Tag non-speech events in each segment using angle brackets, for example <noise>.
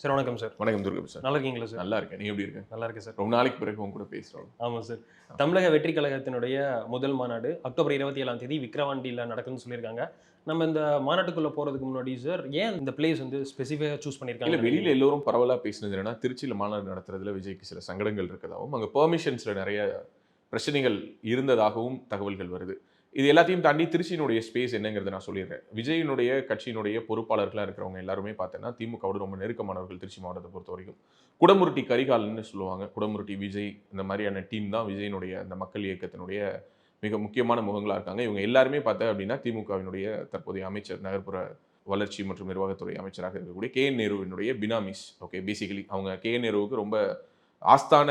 Sir வணக்கம் sir. வணக்கம் Durgam sir. நல்லா இருக்கீங்களா சார்? நல்லா இருக்கேன். நீ எப்படி இருக்க நல்லா இருக்கேன் சார். ரொம்ப நாளைக்கு பிறகு உங்க கூட பேசுறோம். ஆமாம் சார். தமிழக வெற்றி கழகத்தினுடைய முதல் மாநாடு அக்டோபர் இருபத்தி ஏழாம் தேதி விக்ரவாண்டியில் நடக்குதுன்னு சொல்லியிருக்காங்க. நம்ம இந்த மாநாட்டுக்குள்ள போறதுக்கு முன்னாடி சார் ஏன் இந்த பிளேஸ் வந்து ஸ்பெசிஃபிக்காக சூஸ் இல்ல பண்ணியிருக்காங்க வெளியில எல்லோரும் பரவலா பேசினது என்னன்னா திருச்சியில மாநாடு நடத்துறதுல விஜய்க்கு சில சங்கடங்கள் இருக்கதாகவும் அங்க பெர்மிஷன்ஸ்ல நிறைய பிரச்சனைகள் இருந்ததாகவும் தகவல்கள் வருது. இது எல்லாத்தையும் தாண்டி திருச்சியினுடைய ஸ்பேஸ் என்னங்கிறத நான் சொல்லிடுறேன். விஜயினுடைய கட்சியினுடைய பொறுப்பாளர்களாக இருக்கிறவங்க எல்லாருமே பார்த்தேன்னா திமுகவோட ரொம்ப நெருக்கமானவர்கள் திருச்சி மாவட்டத்தை பொறுத்த வரைக்கும். குடமுருட்டி கரிகாலன்னு சொல்லுவாங்க. குடமுருட்டி விஜய் இந்த மாதிரியான டீம் தான் விஜயினுடைய அந்த மக்கள் இயக்கத்தினுடைய மிக முக்கியமான முகங்களாக இருக்காங்க. இவங்க எல்லாருமே பார்த்தா அப்படின்னா திமுகவினுடைய தற்போதைய அமைச்சர் நகர்ப்புற வளர்ச்சி மற்றும் நிர்வாகத்துறை அமைச்சராக இருக்கக்கூடிய கே என் நேருவினுடைய பினாமிஸ். ஓகே பேசிக்கலி அவங்க கே என் நேருவுக்கு ரொம்ப ஆஸ்தான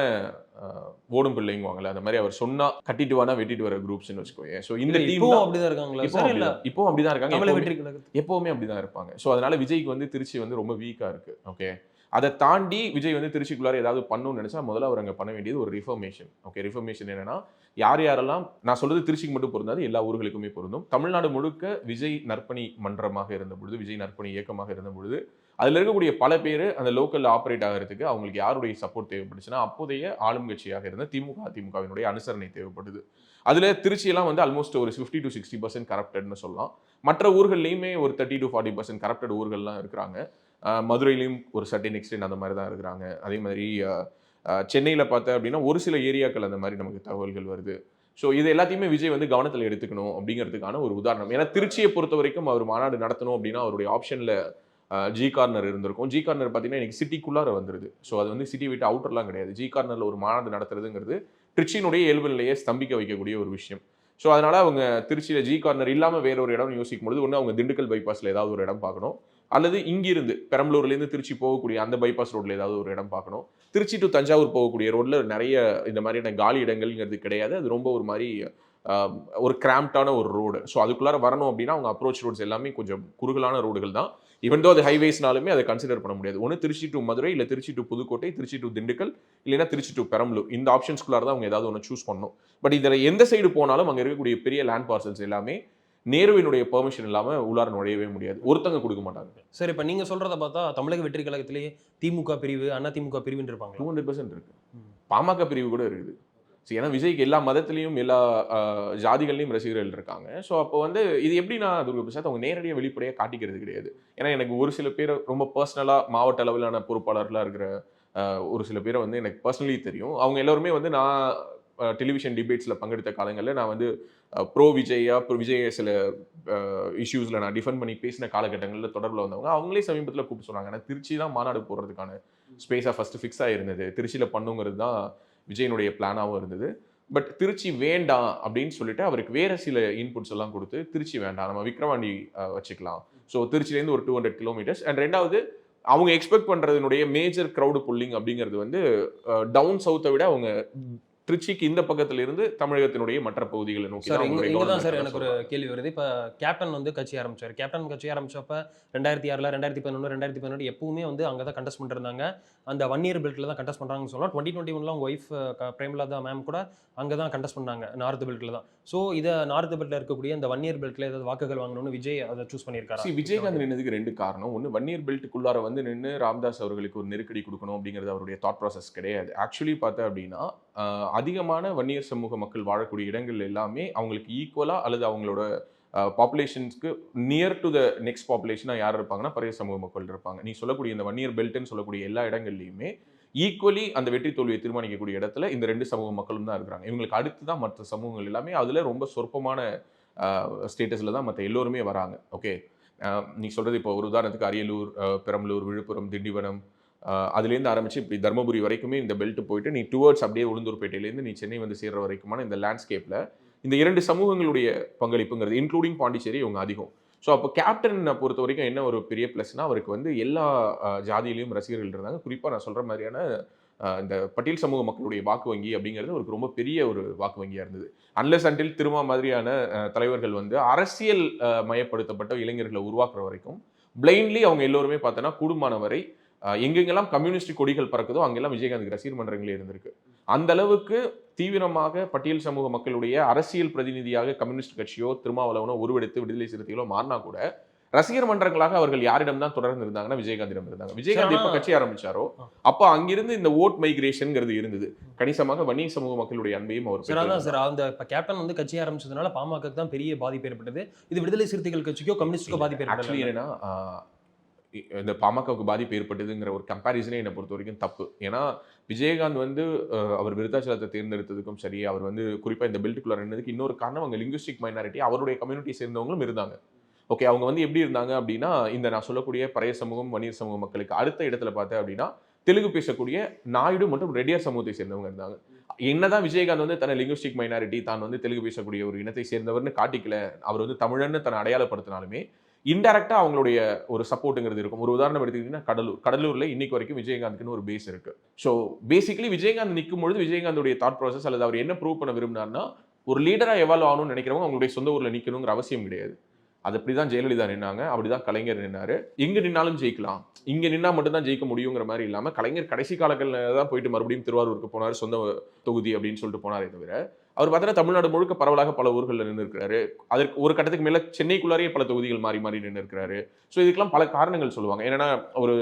ஓடும் பிள்ளைங்குவாங்கல்ல அந்த மாதிரி அவர் சொன்னா கட்டிட்டு வானா வெட்டிட்டு வர குரூப்ஸ்னு வச்சுக்கோங்க ஸோ இந்த டீம் அப்படிதான் இருக்காங்களா இப்போ இப்போ அப்படிதான் இருக்காங்க. எப்பவுமே அப்படிதான் இருப்பாங்க. ஸோ அதனால விஜய்க்கு வந்து திருச்சி வந்து ரொம்ப வீக்கா இருக்கு. ஓகே அதை தாண்டி விஜய் வந்து திருச்சிக்குள்ளார ஏதாவது பண்ணணும்னு நினைச்சா முதல்ல அவர் அங்கே பண்ண வேண்டியது ஒரு ரிஃபர்மேஷன் ஓகே ரிஃபர்மேஷன் என்னன்னா யார் யாரெல்லாம் நான் சொல்றது திருச்சிக்கு மட்டும் பொருந்தாது எல்லா ஊர்களுக்குமே பொருந்தும். தமிழ்நாடு முழுக்க விஜய் நற்பணி மன்றமாக இருந்த பொழுது விஜய் நற்பணி இயக்கமாக இருந்த பொழுது அதில் இருக்கக்கூடிய பல பேர் அந்த லோக்கலில் ஆப்ரேட் ஆகிறதுக்கு அவங்களுக்கு யாருடைய சப்போர்ட் தேவைப்பட்டுச்சுன்னா அப்போதைய ஆளும் கட்சியாக இருந்த திமுக அதிமுகவினுடைய அனுசரணை தேவைப்படுது. அதில் திருச்சியெல்லாம் வந்து ஆல்மோஸ்ட் ஒரு ஃபிஃப்டி டு சிக்ஸ்டி பர்சன்ட் கரப்டட்னு சொல்லலாம். மற்ற ஊர்கள்லையுமே ஒரு thirty to forty percent corrupted ஊர்கள்லாம் இருக்கிறாங்க. மதுரையிலையும் ஒரு சர்டின் எக்ஸ்டென்ட் அந்த மாதிரி தான் இருக்கிறாங்க. அதே மாதிரி சென்னையில் பார்த்தேன் அப்படின்னா ஒரு சில ஏரியாக்கள் அந்த மாதிரி நமக்கு தகவல்கள் வருது. ஸோ இது எல்லாத்தையுமே விஜய் வந்து கவனத்தில் எடுத்துக்கணும் அப்படிங்கிறதுக்கான ஒரு உதாரணம். ஏன்னா திருச்சியை பொறுத்த வரைக்கும் அவர் மாநாடு நடத்தணும் அப்படின்னா அவருடைய ஆப்ஷனில் ஜி கார்னர் இருந்திருக்கும். ஜி கார்னர் பார்த்தீங்கன்னா இன்றைக்கி சிட்டிக்குள்ளார வந்துருது. ஸோ அது வந்து சிட்டி விட்டு அவுட்டர்லாம் கிடையாது. ஜி கார்னரில் ஒரு மாநாடு நடத்துறதுங்கிறது திருச்சியினுடைய இயல்பு நிலையை ஸ்தம்பிக்க வைக்கக்கூடிய ஒரு விஷயம். ஸோ அதனால் அவங்க திருச்சியில் ஜி கார்னர் இல்லாமல் வேற ஒரு இடம் யோசிக்கும் பொழுது ஒன்று அவங்க திண்டுக்கல் பைபாஸில் ஏதாவது ஒரு இடம் பார்க்கணும். அல்லது இங்கிருந்து பெரம்பலூர்லேருந்து திருச்சி போகக்கூடிய அந்த பைபாஸ் ரோட்டில் ஏதாவது ஒரு இடம் பார்க்கணும். திருச்சி டு தஞ்சாவூர் போகக்கூடிய ரோட்டில் நிறைய இந்த மாதிரியான காலி இடங்கள்ங்கிறது கிடையாது. அது ரொம்ப ஒரு மாதிரி ஒரு கிராம்ப்டான ஒரு ரோடு ஸோ அதுக்குள்ளார வரணும் அப்படின்னா அவங்க அப்ரோச் ரோட்ஸ் எல்லாமே கொஞ்சம் குறுகலான ரோடுகள் தான். இவன் அது ஹைவேஸ்னாலுமே அதை கன்சிடர் பண்ண முடியாது. ஒன்று திருச்சி டு மதுரை இல்லை திருச்சி டு புதுக்கோட்டை திருச்சி டு திண்டுக்கல் இல்லைன்னா திருச்சி டு பெரம்பலூர். இந்த ஆப்ஷன்ஸ்குள்ளார தான் அவங்க ஏதாவது ஒன்று சூஸ் பண்ணணும். பட் இதில் எந்த சைடு போனாலும் அங்கே இருக்கக்கூடிய பெரிய லேண்ட் பார்சல்ஸ் எல்லாமே நேருவினுடைய பெர்மிஷன் இல்லாமல் உள்ளார நுழையவே முடியாது. ஒருத்தங்க கொடுக்க மாட்டாங்க. சார் இப்போ நீங்க சொல்றத பார்த்தா தமிழக வெற்றி கழகத்திலேயே திமுக பிரிவு அண்ணா திமுக பிரிவுன்னு டூ இருப்பாங்களா ஹண்ட்ரட் பர்சன்ட் இருக்கு. ம். பாமக பிரிவு கூட இருக்குது. ஸோ ஏன்னா விஜய்க்கு எல்லா மதத்துலேயும் எல்லா ஜாதிகள்லையும் ரசிகர்கள் இருக்காங்க. ஸோ அப்போ வந்து இது எப்படின்னா துர்கா பிரசாத் அவங்க நேரடியாக வெளிப்படையாக காட்டிக்கிறது கிடையாது. ஏன்னா எனக்கு ஒரு சில பேர் ரொம்ப பர்சனலாக மாவட்ட அளவிலான பொறுப்பாளர்களாக இருக்கிற ஒரு சில பேரை வந்து எனக்கு பர்சனலி தெரியும். அவங்க எல்லாருமே வந்து நான் டெலிவிஷன் டிபேட்ஸில் பங்கெடுத்த காலங்களில் நான் வந்து ப்ரோ விஜயா ப்ரோ விஜய சில இஷ்யூஸில் நான் டிஃபெண்ட் பண்ணி பேசின காலகட்டங்களில் தொடர்பில் வந்தவங்க அவங்களே சமீபத்தில் கூப்பிட்டு சொன்னாங்க. ஏன்னா திருச்சி தான் மாநாடு போடுறதுக்கான ஸ்பேஸாக ஃபஸ்ட்டு ஃபிக்ஸ் ஆகிருந்தது திருச்சியில் பண்ணுங்கிறது தான் விஜயனுடைய பிளானாகவும் இருந்தது. பட் திருச்சி வேண்டாம் அப்படின்னு சொல்லிட்டு அவருக்கு வேற சில இன்புட்ஸ் எல்லாம் கொடுத்து திருச்சி வேண்டாம் நம்ம விக்ரவாண்டி வச்சுக்கலாம். ஸோ திருச்சிலேருந்து ஒரு டூ ஹண்ட்ரட் கிலோமீட்டர்ஸ் அண்ட் ரெண்டாவது அவங்க எக்ஸ்பெக்ட் பண்ணுறதுனுடைய மேஜர் க்ரௌடு புல்லிங் அப்படிங்கிறது வந்து டவுன் சவுத்தை விட அவங்க திருச்சிக்கு இந்த பக்கத்துல இருந்து தமிழகத்தினுடைய மற்ற பகுதிகளை நோக்கி இங்க தான் சார் எனக்கு ஒரு. கேள்வி வருது. இப்போ கேப்டன் வந்து கட்சி ஆரம்பிச்சார். கேப்டன் கட்சி ஆரம்பிச்சப்ப ரெண்டாயிரத்தி ஆறுல ரெண்டாயிரத்தி பதினொன்று ரெண்டாயிரத்தி பதினெட்டு எப்பவுமே வந்து அங்கே தான் கண்டஸ்ட் பண்ணிருந்தாங்க அந்த ஒன் இயர் பெல்ட்டில் தான் கண்டஸ்ட் பண்ணுறாங்கன்னு சொல்லலாம். டுவெண்ட்டி டுவெண்ட்டி ஒன்ல உங்கள் ஒய்ஃப் பிரேமலதா மேம் கூட அங்கே தான் கண்டஸ்ட் பண்ணாங்க நார்த் பெல்ட்டில் தான். ஸோ இதை நார்த் பெல்ட்டில் இருக்கக்கூடிய அந்த ஒன் இயர் பெல்ட்டில் ஏதாவது வாக்குகள் வாங்கணும்னு விஜய் அதை சூஸ் பண்ணியிருக்காரு? விஜயகாந்த் நின்னதுக்கு ரெண்டு காரணம். ஒன்று வன்னியர் பெல்ட்டுக்குள்ளார வந்து நின்று ராம்தாஸ் அவர்களுக்கு ஒரு நெருக்கடி கொடுக்கணும் அப்படிங்கிறது அவருடைய தாட் ப்ராசஸ் கிடையாது. ஆக்சுவலி பார்த்தா அப்படின்னா அதிகமான வன்னியர் சமூக மக்கள் வாழக்கூடிய இடங்கள் எல்லாமே அவங்களுக்கு ஈக்குவலாக அல்லது அவங்களோட பாப்புலேஷன்ஸ்க்கு நியர் டு த நெக்ஸ்ட் பாப்புலேஷனாக யார் இருப்பாங்கன்னா பழைய சமூக மக்கள் இருப்பாங்க. நீ சொல்லக்கூடிய இந்த வன்னியர் பெல்ட்னு சொல்லக்கூடிய எல்லா இடங்கள்லையுமே ஈக்குவலி அந்த வெற்றி தோல்வியை தீர்மானிக்கக்கூடிய இடத்துல இந்த ரெண்டு சமூக மக்களும் தான் இருக்கிறாங்க. இவங்களுக்கு அடுத்து தான் மற்ற சமூகங்கள் எல்லாமே அதில் ரொம்ப சொற்பமான ஸ்டேட்டஸில் தான் மற்ற எல்லோருமே வராங்க. ஓகே நீ சொல்கிறது இப்போ ஒரு உதாரணத்துக்கு அரியலூர் பெரம்பலூர் விழுப்புரம் திண்டிவனம் அதுலேருந்து ஆரம்பிச்சு இப்படி தருமபுரி வரைக்குமே இந்த பெல்ட் போயிட்டு நீ டுவர்ட்ஸ் அப்படியே உளுந்தூர்பேட்டையிலேருந்து நீ சென்னை வந்து சேர்கிற வரைக்குமான இந்த லேண்ட்ஸ்கேப்பில் இந்த இரண்டு சமூகங்களுடைய பங்களிப்புங்கிறது இன்க்ளூடிங் பாண்டிச்சேரி இவங்க அதிகம். ஸோ அப்போ கேப்டனை பொறுத்த வரைக்கும் என்ன ஒரு பெரிய ப்ளஸ்னால் அவருக்கு வந்து எல்லா ஜாதியிலையும் ரசிகர்கள் இருந்தாங்க. குறிப்பாக நான் சொல்கிற மாதிரியான இந்த பட்டியல் சமூக மக்களுடைய வாக்கு வங்கி அப்படிங்கிறது அவருக்கு ரொம்ப பெரிய ஒரு வாக்கு வங்கியாக இருந்தது. அன்லஸ் அண்டில் திருமா மாதிரியான தலைவர்கள் வந்து அரசியல் மயப்படுத்தப்பட்ட இளைஞர்களை உருவாக்குற வரைக்கும் பிளைன்லி அவங்க எல்லோருமே பார்த்தோன்னா கூடுமான வரை எங்கெங்கெல்லாம் கம்யூனிஸ்ட் கொடிகள் பறக்குதோ அங்கெல்லாம் விஜயகாந்த் ரசிகர் மன்றங்களே இருந்திருக்கு. அந்த அளவுக்கு தீவிரமாக பட்டியல் சமூக மக்களுடைய அரசியல் பிரதிநிதியாக கம்யூனிஸ்ட் கட்சியோ திருமாவளவனோ உருவெடுத்து விடுதலை சிறுத்தைகளோ மாறினா கூட ரசிகர் மன்றங்களாக அவர்கள் யாரிடம் தான் தொடர்ந்து இருந்தாங்கன்னா விஜயகாந்திடம் இருந்தாங்க விஜயகாந்த் எப்ப ஆனா- கட்சி ஆரம்பிச்சாரோ. அப்போ அங்கிருந்து இந்த ஓட் மைக்ரேஷன்ங்கிறது இருந்தது கணிசமாக வன்னிய சமூக மக்களுடைய அன்பையும் அவர் சார் அதான். சார் அந்த இப்ப கேப்டன் வந்து கட்சி ஆரம்பிச்சதுனால பாமகக்கு தான் பெரிய பாதிப்பு ஏற்பட்டது இது விடுதலை சிறுத்தைகள் கட்சிக்கோ கம்யூனிஸ்டுக்கோ பாதிப்பு ஏற்பட்டது என்னன்னா இந்த பாமகவுக்கு பாதிப்பு ஏற்பட்டதுங்கிற ஒரு கம்பேரிசனே என்னை பொறுத்த வரைக்கும் தப்பு. ஏன்னா விஜயகாந்த் வந்து அவர் விருத்தாச்சலத்தை தேர்ந்தெடுத்ததுக்கும் சரி அவர் வந்து குறிப்பாக இந்த பெல்ட்டுக்குள்ள இருந்ததுக்கு இன்னொரு காரணம் அவங்க லிங்குஸ்டிக் மைனாரிட்டி அவருடைய கம்யூனிட்டி சேர்ந்தவங்களும் இருந்தாங்க. ஓகே அவங்க வந்து எப்படி இருந்தாங்க அப்படின்னா இந்த நான் சொல்லக்கூடிய பழைய சமூகம் வணிக சமூக மக்களுக்கு அடுத்த இடத்துல பார்த்தேன் அப்படின்னா தெலுங்கு பேசக்கூடிய நாயுடு மற்றும் ரெட்டியார் சமூகத்தை சேர்ந்தவங்க இருந்தாங்க. என்னதான் விஜயகாந்த் வந்து தன்னை லிங்குஸ்டிக் மைனாரிட்டி தான் வந்து தெலுங்கு பேசக்கூடிய ஒரு இனத்தை சேர்ந்தவர்னு காட்டிக்கல அவர் வந்து தமிழன்னு தன்னை அடையாளப்படுத்தினாலுமே இன்டெரக்டாக அவங்களுடைய ஒரு சப்போர்ட்டுங்கிறது இருக்கும். ஒரு உதாரணம் எடுத்துக்கிட்டீங்கன்னா கடலூர். கடலூரில் இன்னைக்கு வரைக்கும் விஜயகாந்துக்குன்னு ஒரு பேஸ் இருக்கு. ஸோ பேசிக்கலி விஜயகாந்த் நிற்கும் பொழுது விஜயகாந்தோடைய தாட் ப்ராசஸ் அல்லது அவர் என்ன ப்ரூவ் பண்ண விரும்பினார்னா ஒரு லீடராக எவால்வ் ஆகணும்னு நினைக்கிறவங்க அவங்களுடைய சொந்த ஊரில் நிற்கணுங்கிற அவசியம் கிடையாது. அது அப்படிதான் ஜெயலலிதா நின்னாங்க. அப்படிதான் கலைஞர் நின்னாரு. எங்கே நின்னாலும் ஜெயிக்கலாம். இங்கே நின்னா மட்டும்தான் ஜெயிக்க முடியுங்கிற மாதிரி இல்லாமல் கலைஞர் கடைசி காலங்களில் தான் போயிட்டு மறுபடியும் திருவாரூருக்கு போனார் சொந்த தொகுதி அப்படின்னு சொல்லிட்டு போனாரே தவிர அவர் பார்த்தா தமிழ்நாடு முழுக்க பரவலாக பல ஊர்களில் நின்று இருக்கிறாரு அதற்கு ஒரு கட்டத்துக்கு மேல சென்னைக்குள்ளாரே பல தொகுதிகள் மாறி மாறி நின்று இருக்கிறாரு ஸோ இதுக்கெல்லாம் பல காரணங்கள் சொல்லுவாங்க. என்னன்னா ஒரு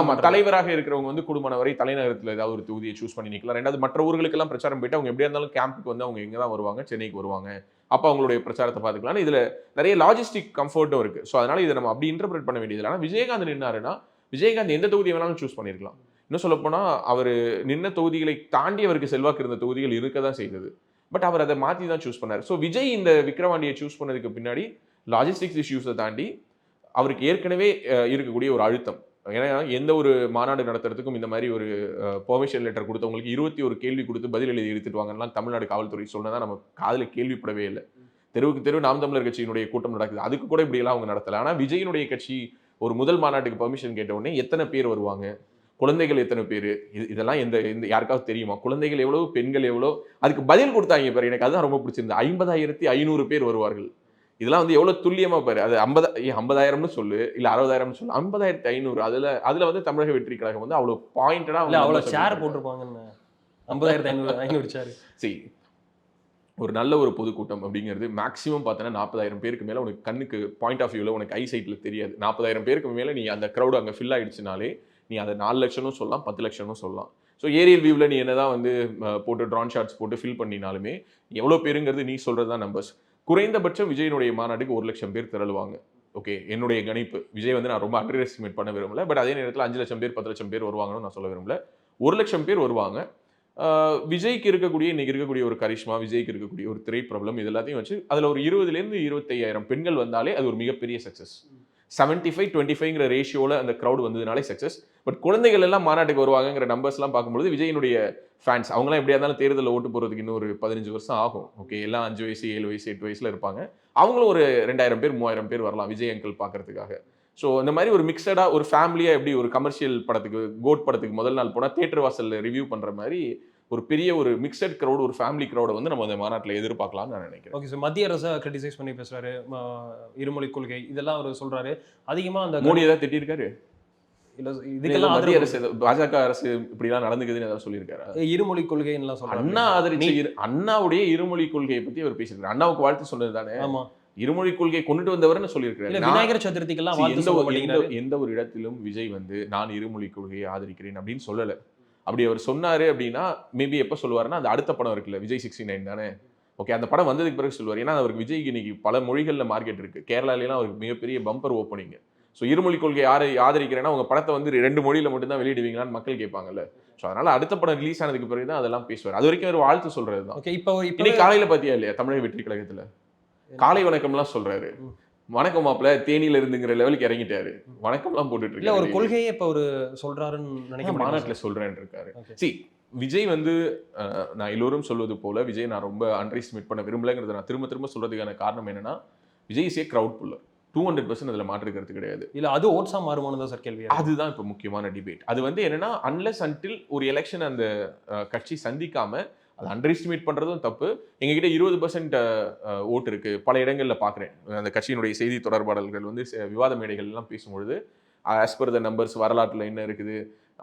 ஆமா. தலைவராக இருக்கிறவங்க வந்து குடும்பம் வரை தலைநகரத்துல ஏதாவது ஒரு தொகுதியை சூஸ் பண்ணி நிக்கலாம். ரெண்டாவது மற்ற ஊர்களுக்கெல்லாம் பிரச்சாரம் போயிட்டு அவங்க எப்படியா இருந்தாலும் கேம்புக்கு வந்து அவங்க எங்க தான் வருவாங்க சென்னைக்கு வருவாங்க. அப்ப அவங்களுடைய பிரச்சாரத்தை பார்த்துக்கலாம் இதுல நிறைய லாஜிஸ்டிக் கம்ஃபர்ட்டும் இருக்கு. ஸோ அதனால இதை நம்ம அப்படி இன்டர்பிரட் பண்ண வேண்டியது இல்லை ஆனா விஜயகாந்த் நின்னாருன்னா விஜயகாந்த் எந்த தொகுதியை வேணாலும் சூஸ் பண்ணிருக்கலாம். இன்னும் சொல்லப்போனால் அவர் நின்ன தொகுதிகளை தாண்டி அவருக்கு செல்வாக்கு இருந்த தொகுதிகள் இருக்க தான் செய்தது. பட் அவர் அதை மாற்றி தான் சூஸ் பண்ணார். ஸோ விஜய் இந்த விக்ரவாண்டியை சூஸ் பண்ணதுக்கு பின்னாடி லாஜிஸ்டிக்ஸ் இஷ்யூஸை தாண்டி அவருக்கு ஏற்கனவே இருக்கக்கூடிய ஒரு அழுத்தம். ஏன்னா எந்த ஒரு மாநாடு நடத்துறதுக்கும் இந்த மாதிரி ஒரு பெர்மிஷன் லெட்டர் கொடுத்தவங்களுக்கு இருபத்தி ஒரு கேள்வி கொடுத்து பதில் எழுதி எடுத்துட்டு வாங்கலாம் தமிழ்நாடு காவல்துறை சொன்னதான் நம்ம காதில் கேள்விப்படவே இல்லை. தெருவுக்கு தெரு நாம் தமிழர் கட்சியினுடைய கூட்டம் நடக்குது. அதுக்கு கூட இப்படியெல்லாம் அவங்க நடத்தலை. ஆனால் விஜயினுடைய கட்சி ஒரு முதல் மாநாட்டுக்கு பெர்மிஷன் கேட்ட உடனே எத்தனை பேர் வருவாங்க? குழந்தைகள் எத்தனை பேர்? இது இதெல்லாம் எந்த எந்த யாருக்காவது தெரியுமா? குழந்தைகள் எவ்வளவு பெண்கள் எவ்வளோ அதுக்கு பதில் கொடுத்தாங்க பாரு எனக்கு அதுதான் ரொம்ப பிடிச்சிருந்தது. ஐம்பதாயிரத்தி ஐநூறு பேர் வருவார்கள். இதெல்லாம் வந்து எவ்வளவு துல்லியமா பாரு அது ஐம்பது ஐம்பதாயிரம்னு சொல்லு இல்ல அறுபதாயிரம்னு சொல்லு ஐம்பதாயிரத்தி ஐநூறு அதுல அதுல வந்து தமிழக வெற்றி கழகம் வந்து அவ்வளவு பாயிண்டடா இல்ல அவ்வளவு சேர் போட்டிருப்பாங்கன்னு. ஐம்பதாயிரத்தி ஐநூறு ஐநூறு சேர் சரி. ஒரு நல்ல ஒரு பொதுக்கூட்டம் அப்படிங்கிறது மேக்ஸிமம் பார்த்தோன்னா நாற்பதாயிரம் பேருக்கு மேலே உனக்கு கண்ணுக்கு பாயிண்ட் ஆஃப் வியூவில் உனக்கு ஐ சைட்டில் தெரியாது. நாற்பதாயிரம் பேருக்கு மேலே நீ அந்த க்ரௌடு அங்கே ஃபில் ஆயிடுச்சுனாலே நீ அதை நாலு லட்சம்னு சொல்லலாம் பத்து லட்சம்னு சொல்லலாம். ஸோ ஏரியல் வியூவில் நீ என்ன தான் வந்து போட்டு ட்ரான் ஷாட்ஸ் போட்டு ஃபில் பண்ணினாலுமே எவ்வளோ பேருங்கிறது நீ சொல்கிறது தான் நம்பர்ஸ் குறைந்தபட்சம் விஜயனுடைய மாநாட்டுக்கு ஒரு லட்சம் பேர் திரளுவாங்க. ஓகே என்னுடைய கணிப்பு. விஜய் வந்து நான் ரொம்ப அண்டர் எஸ்டிமேட் பண்ண விரும்பல பட் அதே நேரத்தில் அஞ்சு லட்சம் பேர் பத்து லட்சம் பேர் வருவாங்கன்னு நான் சொல்ல விரும்பல. ஒரு லட்சம் பேர் வருவாங்க. விஜய்க்கு இருக்கக்கூடிய இன்னைக்கு இருக்கக்கூடிய ஒரு கரிஷ்மா விஜய்க்கு இருக்கக்கூடிய ஒரு திரை பிரபலம் இது எல்லாத்தையும் வச்சு அதில் ஒரு இருபதுலேருந்து இருபத்தையாயிரம் பெண்கள் வந்தாலே அது ஒரு மிகப்பெரிய சக்ஸஸ் செவன்ட்டி ஃபைவ் டுவெண்ட்டி ஃபைவ்ங்கிற ரேஷியோவில் அந்த க்ரௌட் வந்ததுனாலே சக்ஸஸ் பட் குழந்தைகள் எல்லாம் மாநாட்டுக்கு வருவாங்கங்கிற நம்பர்ஸ்லாம் பார்க்கும்போது விஜயினுடைய ஃபேன்ஸ் அவங்களாம் எப்படியா இருந்தாலும் தேர்தலில் ஓட்டு போகிறதுக்கு இன்னும் ஒரு பதினஞ்சு வருஷம் ஆகும். ஓகே எல்லாம் அஞ்சு வயசு ஏழு வயசு எட்டு வயசில் இருப்பாங்க. அவங்களும் ஒரு ரெண்டாயிரம் பேர் மூவாயிரம் பேர் வரலாம் விஜய் அங்கிள் பார்க்கறதுக்காக. ஸோ இந்த மாதிரி ஒரு மிக்சடாக ஒரு ஃபேமிலியாக எப்படி ஒரு கமர்ஷியல் படத்துக்கு கோட் படத்துக்கு முதல் நாள் போனால் தேட்டர் வாசலில் ரிவ்யூ பண்ணுற மாதிரி ஒரு பெரிய ஒரு மிக்சட் க்ரௌட் ஒரு ஃபேமிலி க்ரௌடை வந்து நம்ம அந்த மாநாட்டில் எதிர்பார்க்கலாம்னு நான் நினைக்கிறேன். ஓகே சார் மத்திய அரசை கிரிட்டிசைஸ் பண்ணி பேசுறாரு இருமொழி கொள்கை. இதெல்லாம் அவர் சொல்றாரு. அதிகமா அந்த மோடி ஏதாவது திட்டிருக்காரு? இதுக்கெல்லாம் மத்திய அரசு பாஜக அரசு இப்படிலாம் நடந்துக்குதுன்னு ஏதாவது சொல்லியிருக்காரு? இருமொழி கொள்கைன்னு சொல்றாரு. அண்ணா ஆதரிச்ச அண்ணாவுடைய இருமொழி கொள்கையை பத்தி அவர் பேசியிருக்காரு. அண்ணாவுக்கு வாழ்த்து சொன்னது தானே? ஆமா. இருமொழி கொள்கையை கொண்டுட்டு வந்தவர்னு சொல்லியிருக்காரு விநாயகர் சதுர்த்திக்கெல்லாம் எந்த ஒரு இடத்திலும் விஜய் வந்து நான் இருமொழி கொள்கையை ஆதரிக்கிறேன் அப்படின்னு சொல்லல. அப்படி அவர் சொன்னாரு அப்படின்னா மேபி எப்ப சொல்லுவாருன்னா அந்த அடுத்த படம் இருக்குல்ல விஜய் சிக்ஸ்டி நைன் தானே? ஓகே அந்த படம் வந்ததுக்கு பிறகு சொல்லுவார். ஏன்னா அவருக்கு விஜய்க்கு இன்னைக்கு பல மொழிகளில் மார்க்கெட் இருக்கு. கேரளாலாம் அவருக்கு மிகப்பெரிய பம்பர் ஓப்பனிங் ஸோ இருமொழி கொள்கை யாரை ஆதரிக்கிறேன்னா உங்க படத்தை வந்து ரெண்டு மொழியில மட்டும்தான் வெளியிடுவீங்களான்னு மக்கள் கேட்பாங்கல்ல. ஸோ அதனால அடுத்த படம் ரிலீஸ் ஆனதுக்கு பிறகு தான் அதெல்லாம் பேசுவார். அது வரைக்கும் அவர் வாழ்த்து சொல்றது தான் ஓகே இப்போ இப்போ இன்னைக்கு காலையில பாத்தியா இல்லையா தமிழக வெற்றி கழகத்துல? காலை வணக்கம்லாம் சொல்றாரு. ம். வணக்கம் மாப்பிள்ள தேனியில இருந்துங்கிற லெவலுக்கு இறங்கிட்டாரு. வணக்கம்லாம் போட்டுட்டு இல்ல ஒரு கொள்கையை இப்ப ஒரு சொல்றாருன்னு நினைக்க மாநாட்டுல சொல்றேன் இருக்காரு. சி விஜய் வந்து நான் எல்லோரும் சொல்வது போல விஜய் நான் ரொம்ப அண்டர் எஸ்டிமேட் பண்ண விரும்பலங்கிறத நான் திரும்ப திரும்ப சொல்றதுக்கான காரணம் என்னன்னா Vijay is a crowd puller two hundred percent அதில் மாற்றுக்கிறது கிடையாது. இல்ல அது ஓட்ஸா மாறுமானு தான் சார் கேள்வி. அதுதான் இப்போ முக்கியமான டிபேட் அது வந்து என்னன்னா அன்லெஸ் அன்டில் ஒரு எலெக்ஷன் அந்த கட்சி சந்திக்காம அது அண்டர் எஸ்டிமேட் பண்ணுறதும் தப்பு. எங்ககிட்ட இருபது பர்சன்ட் ஓட்டு இருக்குது பல இடங்களில் பார்க்குறேன் அந்த கட்சியினுடைய செய்தி தொடர்பாளர்கள் வந்து விவாத மேடைகள்லாம் பேசும்பொழுது ஆஸ் பர் த நம்பர்ஸ் வரலாற்றில் என்ன இருக்குது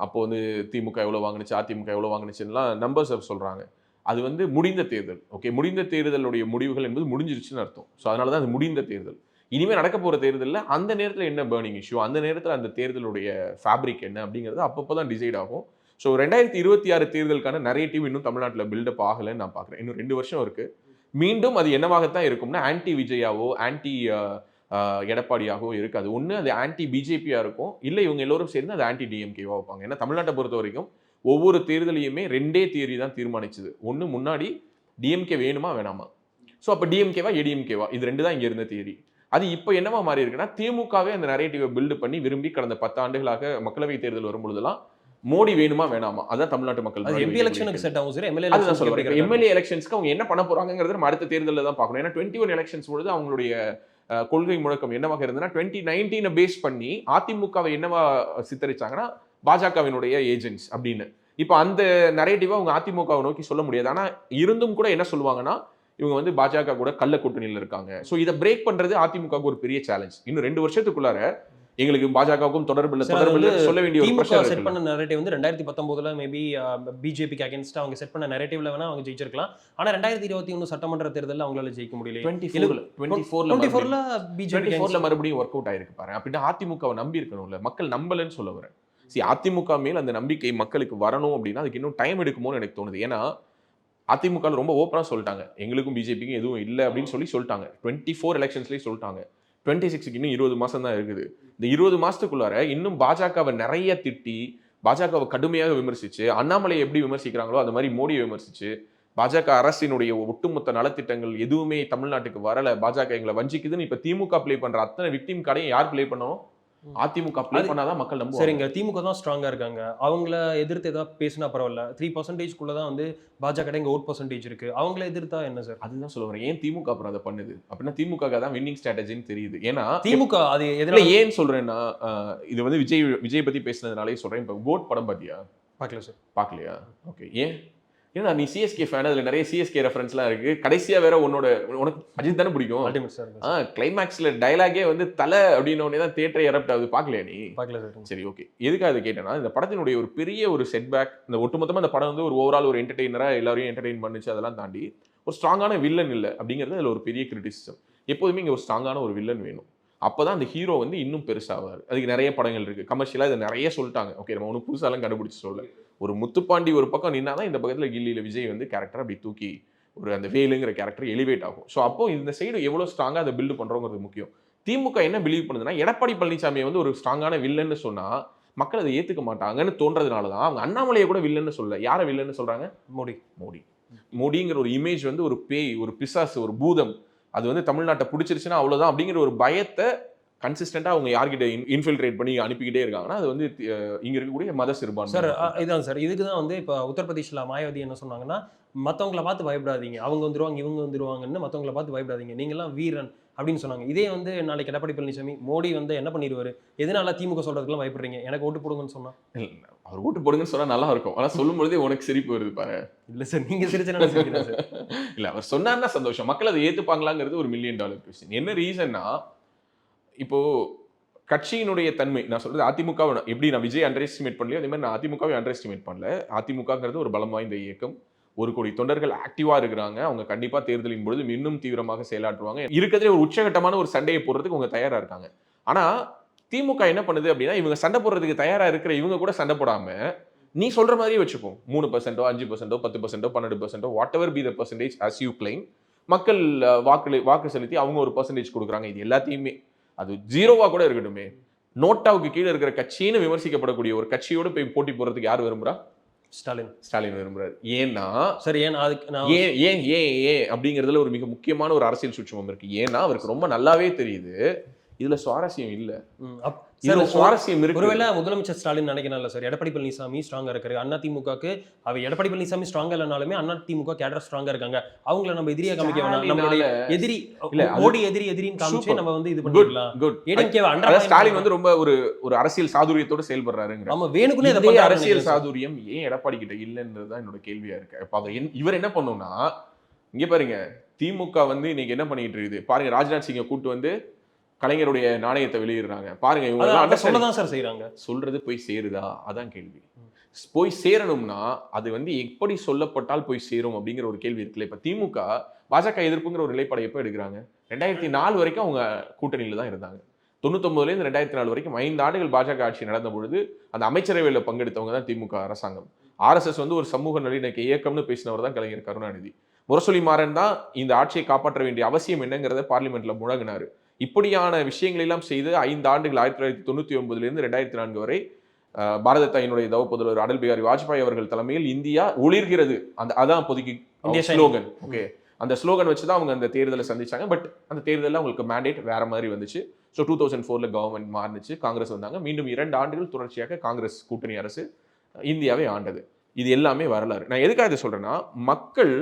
அப்போ வந்து திமுக எவ்வளோ வாங்கினுச்சு அதிமுக எவ்வளோ வாங்கினுச்சுலாம் நம்பர்ஸ் சொல்கிறாங்க அது வந்து முடிந்த தேர்தல் ஓகே முடிந்த தேர்தலுடைய முடிவுகள் என்பது முடிஞ்சிருச்சுன்னு அர்த்தம். ஸோ அதனால தான் அது முடிந்த தேர்தல். இனிமே நடக்க போகிற தேர்தலில் அந்த நேரத்தில் என்ன பேர்னிங் இஷ்யூ அந்த நேரத்தில் அந்த தேர்தலுடைய ஃபேப்ரிக் என்ன அப்படிங்கிறது அப்பப்போ தான் டிசைட் ஆகும். ஸோ ரெண்டாயிரத்தி இருபத்தி ஆறு தேர்தலுக்கான நரேட்டிவ் இன்னும் தமிழ்நாட்டில் பில்டப் ஆகலைன்னு நான் பார்க்குறேன். இன்னும் ரெண்டு வருஷம் இருக்குது மீண்டும் அது என்னவாகத்தான் இருக்கும்னா ஆன்டி விஜயாவோ ஆன்டி எடப்பாடியாகவோ இருக்காது ஒன்று அது ஆன்டி பிஜேபியாக இருக்கும். இல்லை இவங்க எல்லோரும் சேர்ந்து அது ஆன்டி டிஎம்கேவாக வைப்பாங்க. ஏன்னா தமிழ்நாட்டை பொறுத்த வரைக்கும் ஒவ்வொரு தேர்தலையுமே ரெண்டே தேதி தான் தீர்மானிச்சது. ஒன்று முன்னாடி டிஎம்கே வேணுமா வேணாமா? ஸோ அப்போ டிஎம்கேவா ஏடிஎம்கேவா இது ரெண்டு தான் இங்கே இருந்த தேதி அது இப்போ என்னவா மாறி இருக்குன்னா திமுகவே அந்த நரேட்டிவை பில்டு பண்ணி விரும்பி கடந்த பத்து ஆண்டுகளாக மக்களவை தேர்தல் வரும்பொழுதெல்லாம் மோடி வேணுமா வேணாமா? அதான் தமிழ்நாட்டு மக்கள் எம்பி எலெக்ஷனுக்கு செட் ஆகும் சார். எம்எல்ஏ அதுதான் சொல்லுவாங்க எம்எல்ஏ எலெக்ஷன்ஸ்க்கு அவங்க என்ன பண்ண போறாங்கிறது நம்ம அடுத்த தேர்தலில் தான் பார்க்கணும். ஏன்னா டுவெண்ட்டி ஒன் எலெக்ஷன்ஸ் பொழுது அவங்களுடைய கொள்கை முழக்கம் என்னவாக இருந்ததுன்னா டுவெண்ட்டி நைன்டீனை பேஸ் பண்ணி அதிமுகவை என்னவா சித்தரிச்சாங்கன்னா பாஜகவினுடைய ஏஜென்ட்ஸ் அப்படின்னு. இப்போ அந்த நரேட்டிவை அவங்க அதிமுகவை நோக்கி சொல்ல முடியாது. ஆனா இருந்தும் கூட என்ன சொல்லுவாங்கன்னா இவங்க வந்து பாஜக கூட கள்ள கூட்டணியில் இருக்காங்க. ஸோ இதை பிரேக் பண்றது அதிமுகவுக்கு ஒரு பெரிய சேலஞ்ச் இன்னும் ரெண்டு வருஷத்துக்குள்ளார எங்களுக்கு பாஜகவுக்கும் தொடர்பு இல்லை. தொடர்பு இல்லை சொல்ல வேண்டிய ஒரு திமுக செட் பண்ண நரேட்டிவ் வந்து ரெண்டாயிரத்தி பத்தொன்பதுல மேபி பிஜேபிக்கு அகேன்ஸ்ட் அவங்க செட் பண்ண நரேட்டிவ்ல வேணா அவங்க ஜெயிச்சிருக்கலாம். ஆனா ரெண்டாயிரத்தி இருபத்தி ஒன்று சட்டமன்ற தேர்தலில் அவங்களால ஜெயிக்க முடியல டுவெண்ட்டி ஃபோர்ல பிஜேபி ஃபோர்ல மறுபடியும். ஒர்க் அவுட் ஆயிருக்கு பாருங்க அப்படின்னா அதிமுகவை நம்பி இருக்கணும்ல. மக்கள் நம்பலன்னு சொல்ல வரேன். சி அதிமுக மேல் அந்த நம்பிக்கை மக்களுக்கு வரணும் அப்படின்னா அதுக்கு இன்னும் டைம் எடுக்குமோன்னு எனக்கு தோணுது. ஏன்னா அதிமுக ரொம்ப ஓப்பனாக சொல்லிட்டாங்க. எங்களுக்கும் பிஜேபிக்கும் எதுவும் இல்லை அப்படின்னு சொல்லி சொல்லிட்டாங்க. டுவெண்ட்டி ஃபோர் எலெக்ஷன்ஸ்லேயே சொல்லிட்டாங்க. டுவெண்ட்டி சிக்ஸ்க்கு இன்னும் இருபது மாதம் தான் இருக்குது. இந்த இருபது மாதத்துக்குள்ளார இன்னும் பாஜகவை நிறைய திட்டி பாஜகவை கடுமையாக விமர்சிச்சு அண்ணாமலையை எப்படி விமர்சிக்கிறாங்களோ அது மாதிரி மோடியை விமர்சித்து பாஜக அரசினுடைய ஒட்டுமொத்த நலத்திட்டங்கள் எதுவுமே தமிழ்நாட்டுக்கு வரல பாஜக எங்களை வஞ்சிக்குதுன்னு இப்போ திமுக ப்ளே பண்ணுற அத்தனை விக்டிம் கடையும் யார் ப்ளே பண்ணணும்? அதிமுக ப்ளே அது- பண்ணாதான் மக்கள் நம்புவாங்க. சரிங்க திமுக தான் ஸ்ட்ராங்கா இருக்காங்க. அவங்கள எதிர்த்து ஏதாவது பேசினா பரவாயில்ல. த்ரீ பர்சன்டேஜ்குள்ள தான் வந்து பாஜக இங்க ஓட் பர்சன்டேஜ் இருக்கு. அவங்கள எதிர்த்தா என்ன சார் அதுதான் சொல்ல வரேன். ஏன் திமுக அப்புறம் அதை பண்ணுது? அப்படின்னா திமுக தான் வின்னிங் ஸ்ட்ராட்டஜின்னு தெரியுது. ஏன்னா திமுக அது எதிராக ஏன் சொல்றேன்னா இது வந்து விஜய் விஜய் பத்தி பேசினதுனாலே சொல்றேன். இப்ப கோட் படம் பாத்தியா? பார்க்கல சார் பார்க்கலையா? ஓகே. ஏன்? ஏன்னா நீ சிஎஸ்கே ஃபேன் அதுல நிறைய சிஎஸ்கே ரெஃபரன்ஸ்லாம் இருக்கு. கடைசியா வேற உன்னோட உனக்கு அஜித் தானே பிடிக்கும். ஆ கிளைமேக்ஸ்ல டயலாகே வந்து தலை அப்படின்ன தான் தேட்டரை எரப்ட் ஆகுது. பார்க்கலையா நீ? பார்க்கல சார். ஓகே எதுக்காக இதை கேட்டேன்னா இந்த படத்தினுடைய ஒரு பெரிய ஒரு செட்பேக் இந்த ஒட்டுமொத்தமா இந்த படம் வந்து ஒரு ஓவரால் ஒரு என்டர்டெய்னரா எல்லாரையும் என்டர்டெயின் பண்ணுச்சு அதெல்லாம் தாண்டி ஒரு ஸ்ட்ராங்கான வில்லன் இல்லை அப்படிங்கிறது அதில் ஒரு பெரிய கிரிட்டிசிசம் எப்போதுமே இங்கே ஒரு ஸ்ட்ராங்கான ஒரு வில்லன் வேணும். அப்பதான் அந்த ஹீரோ வந்து இன்னும் பெருசாவார். அதுக்கு நிறைய படங்கள் இருக்கு. கமர்ஷியலாக இதை நிறைய சொல்லிட்டாங்க. ஓகே நம்ம ஒன்றும் புதுசாலாம் கண்டுபிடிச்சு சொல்ல ஒரு முத்துப்பாண்டி ஒரு பக்கம் நின்னாதான் இந்த பக்கத்தில் கில்லியில் விஜய் வந்து கேரக்டர் அப்படி தூக்கி ஒரு அந்த வேலுங்கிற கேரக்டர் எலிவேட் ஆகும். ஸோ அப்போ இந்த சைடு எவ்வளோ ஸ்ட்ராங்காக அதை பில்டு பண்ணுறோங்கிறது முக்கியம். திமுக என்ன பிலீவ் பண்ணுதுன்னா எடப்பாடி பழனிசாமியை வந்து ஒரு ஸ்ட்ராங்கான வில்லன்னு சொன்னா மக்கள் அதை ஏத்துக்க மாட்டாங்கன்னு தோன்றதுனால தான் அவங்க அண்ணாமலையை கூட வில்லன்னு சொல்ல யாரை வில்லன்னு சொல்றாங்க? மோடி. மோடி. மோடிங்கிற ஒரு இமேஜ் வந்து ஒரு பேய் ஒரு பிசாசு ஒரு பூதம். அது வந்து தமிழ்நாட்டை பிடிச்சிருச்சுன்னா அவ்வளவுதான் அப்படிங்கிற ஒரு பயத்தை கன்சிஸ்டண்டா அவங்க யார்கிட்ட இன்ஃபில்ட்ரேட் பண்ணி அனுப்பிக்கிட்டே இருக்காங்கன்னா அது வந்து இங்க இருக்கக்கூடிய மத சிறுபான்மை சார் இதான் சார். இதுக்கு தான் வந்து இப்போ உத்தரப்பிரதேஷ்ல மாயாவதி என்ன சொன்னாங்கன்னா மற்றவங்கள பார்த்து பயப்படாதீங்க. அவங்க வந்துருவாங்க இவங்க வந்துருவாங்கன்னு மற்றவங்கள பார்த்து பயப்படாதீங்க. நீங்களாம் வீரன் அப்படின்னு சொன்னாங்க. இதே வந்து நாளைக்கு எடப்பாடி பழனிசாமி மோடி வந்து என்ன பண்ணிடுவாரு எதனால திமுக சொல்றதுக்கெல்லாம் பயப்படுறீங்க? எனக்கு ஓட்டு போடுங்கன்னு சொன்னா. இல்ல, அவர் ஓட்டு போடுங்கன்னு சொன்னா நல்லா இருக்கும். ஆனா சொல்லும் பொழுதே உனக்கு சிரிப்பு வருது பாரு. இல்ல சார் நீங்க சிரிச்சா சிரிக்கிறேன் சார். <laughs> இல்ல அவர் சொன்னார்னா சந்தோஷம். மக்கள் அதை ஏத்துப்பாங்களாங்கிறது ஒரு மில்லியன் டாலர் கொஸ்டின் என்ன ரீசன்னா இப்போது கட்சியினுடைய தன்மை நான் சொல்கிறது அதிமுகவை நான் எப்படி நான் விஜய் அண்டர் எஸ்டிமேட் பண்ணலையோ அதே மாதிரி நான் அதிமுகவை அண்டர் எஸ்டிமேட் பண்ணல. அதிமுகங்கிறது ஒரு பலம் வாய்ந்த இயக்கம். ஒரு கோடி தொண்டர்கள் ஆக்டிவாக இருக்கிறாங்க. அவங்க கண்டிப்பாக தேர்தலின் பொழுது இன்னும் தீவிரமாக செயலாற்றுவாங்க. இருக்கிறதுலே ஒரு உச்சகட்டமான ஒரு சண்டையை போடுறதுக்கு அவங்க தயாராக இருக்காங்க. ஆனால் திமுக என்ன பண்ணுது அப்படின்னா இவங்க சண்டை போடுறதுக்கு தயாராக இருக்கிற இவங்க கூட சண்டை போடாமல் நீ சொல்கிற மாதிரியே வச்சுப்போம் மூணு பர்சன்டோ அஞ்சு பர்சன்டோ பத்து பர்சன்டோ பன்னெண்டு பர்சன்டோ whatever be the percentage as you claim மக்கள் வாக்கு வாக்கு செலுத்தி அவங்க ஒரு பர்சன்டேஜ் கொடுக்குறாங்க. இது எல்லாத்தையுமே அது ஜீரோவா கூட இருக்கட்டுமே. நோட்டாவுக்கு கீழே இருக்கிற கட்சின்னு விமர்சிக்கப்படக்கூடிய ஒரு கட்சியோட போய் போட்டி போறதுக்கு யார் விரும்புறா? ஸ்டாலின். ஸ்டாலின் விரும்புறாரு. ஏன்னா சரி ஏன் அதுக்கு நான் ஏன் ஏன் ஏன் ஏன் அப்படிங்கிறதுல ஒரு மிக முக்கியமான ஒரு அரசியல் சூட்சமம் இருக்கு. ஏன்னா அவருக்கு ரொம்ப நல்லாவே தெரியுது. இதுல சுவாரஸ்யம் இல்ல. இதுல சுவாரஸ்யம் இருக்கு. ஒருவேளை முதலமைச்சர் ஸ்டாலின் நினைக்கிறேன்ல சார் எடப்பாடி பழனிசாமி ஸ்ட்ராங்கா இருக்காரு. அண்ணா திமுகக்கு அவ எடப்பாடி பழனிசாமி ஸ்ட்ராங்கா இல்லைனாலுமே அண்ணா திமுக கேடர் ஸ்ட்ராங்கா இருக்காங்க. அவங்கள நம்ம எதிரியா காமிக்க வேணாம். நம்மளுடைய எதிரி இல்ல, மோடி எதிரி எதிரின்னு காமிச்சு. நம்ம வந்து இது பண்ணிடலாம். குட் ஸ்டாலின் வந்து ரொம்ப ஒரு ஒரு அரசியல் சாதுரியத்தோட செயல்படுறாருங்கிற ஆமா வேணுக்குனே இதை அரசியல். சாதுரியம் ஏன் எடப்பாடி கிட்ட இல்லைன்றது தான் என்னோட கேள்வியா இருக்கு. அப்ப அதை இவர் என்ன பண்ணணும்னா இங்க பாருங்க திமுக வந்து இன்னைக்கு என்ன பண்ணிட்டு இருக்குது? பாருங்க ராஜ்நாத் சிங்கை கூட்டு வந்து கலைஞருடைய நாணயத்தை வெளியிடுறாங்க. பாருங்க இவங்க சொல்லதான் சார் செய்றாங்க. சொல்றது போய் சேருதா? அதான் கேள்வி. போய் சேரணும்னா அது வந்து எப்படி சொல்லப்பட்டால் போய் சேரும் அப்படிங்கிற ஒரு கேள்வி இருக்குல்ல. இப்ப திமுக பாஜக எதிர்ப்புங்கிற ஒரு நிலைப்பாடை எப்போ எடுக்கிறாங்க? ரெண்டாயிரத்தி நாலு வரைக்கும் அவங்க கூட்டணியில தான் இருந்தாங்க. தொண்ணூத்தொன்பதுலேருந்து ரெண்டாயிரத்தி நாலு வரைக்கும் ஐந்து ஆண்டுகள் பாஜக ஆட்சி நடந்த பொழுது அந்த அமைச்சரவையில் பங்கெடுத்தவங்க தான் திமுக அரசாங்கம். ஆர்எஸ்எஸ் வந்து ஒரு சமூக நல்லிணக்க இயக்கம்னு பேசினவர் தான் கலைஞர் கருணாநிதி. முரசொலி மாறன் தான் இந்த ஆட்சியை காப்பாற்ற வேண்டிய அவசியம் என்னங்கிறத பார்லிமெண்ட்ல முழங்கினாரு. இப்படியான விஷயங்கள் எல்லாம் செய்து ஐந்து ஆண்டுகள் ஆயிரத்தி தொள்ளாயிரத்தி தொண்ணூத்தி ஒன்பதுல இருந்து ரெண்டாயிரத்தி நான்கு வரை பாரத தாயினுடைய தவ புதல்வர் அடல் பிகாரி வாஜ்பாய் அவர்கள் தலைமையில் இந்தியா ஒளிர்கிறது. அந்த அதான் shining. ஸ்லோகன். ஓகே. அந்த ஸ்லோகன் வச்சு தான் அவங்க அந்த தேர்தலை சந்திச்சாங்க. பட் அந்த தேர்தலில் அவங்களுக்கு மேண்டேட் வேற மாதிரி வந்துச்சு. ஸோ டூ தௌசண்ட் ஃபோரில் கவர்மெண்ட் மாறுனுச்சு. காங்கிரஸ் வந்தாங்க. மீண்டும் இரண்டு ஆண்டுகள் தொடர்ச்சியாக காங்கிரஸ் கூட்டணி அரசு இந்தியாவை ஆண்டது. இது எல்லாமே வரலாறு. நான் எதுக்காக இதை சொல்றேன்னா மக்கள்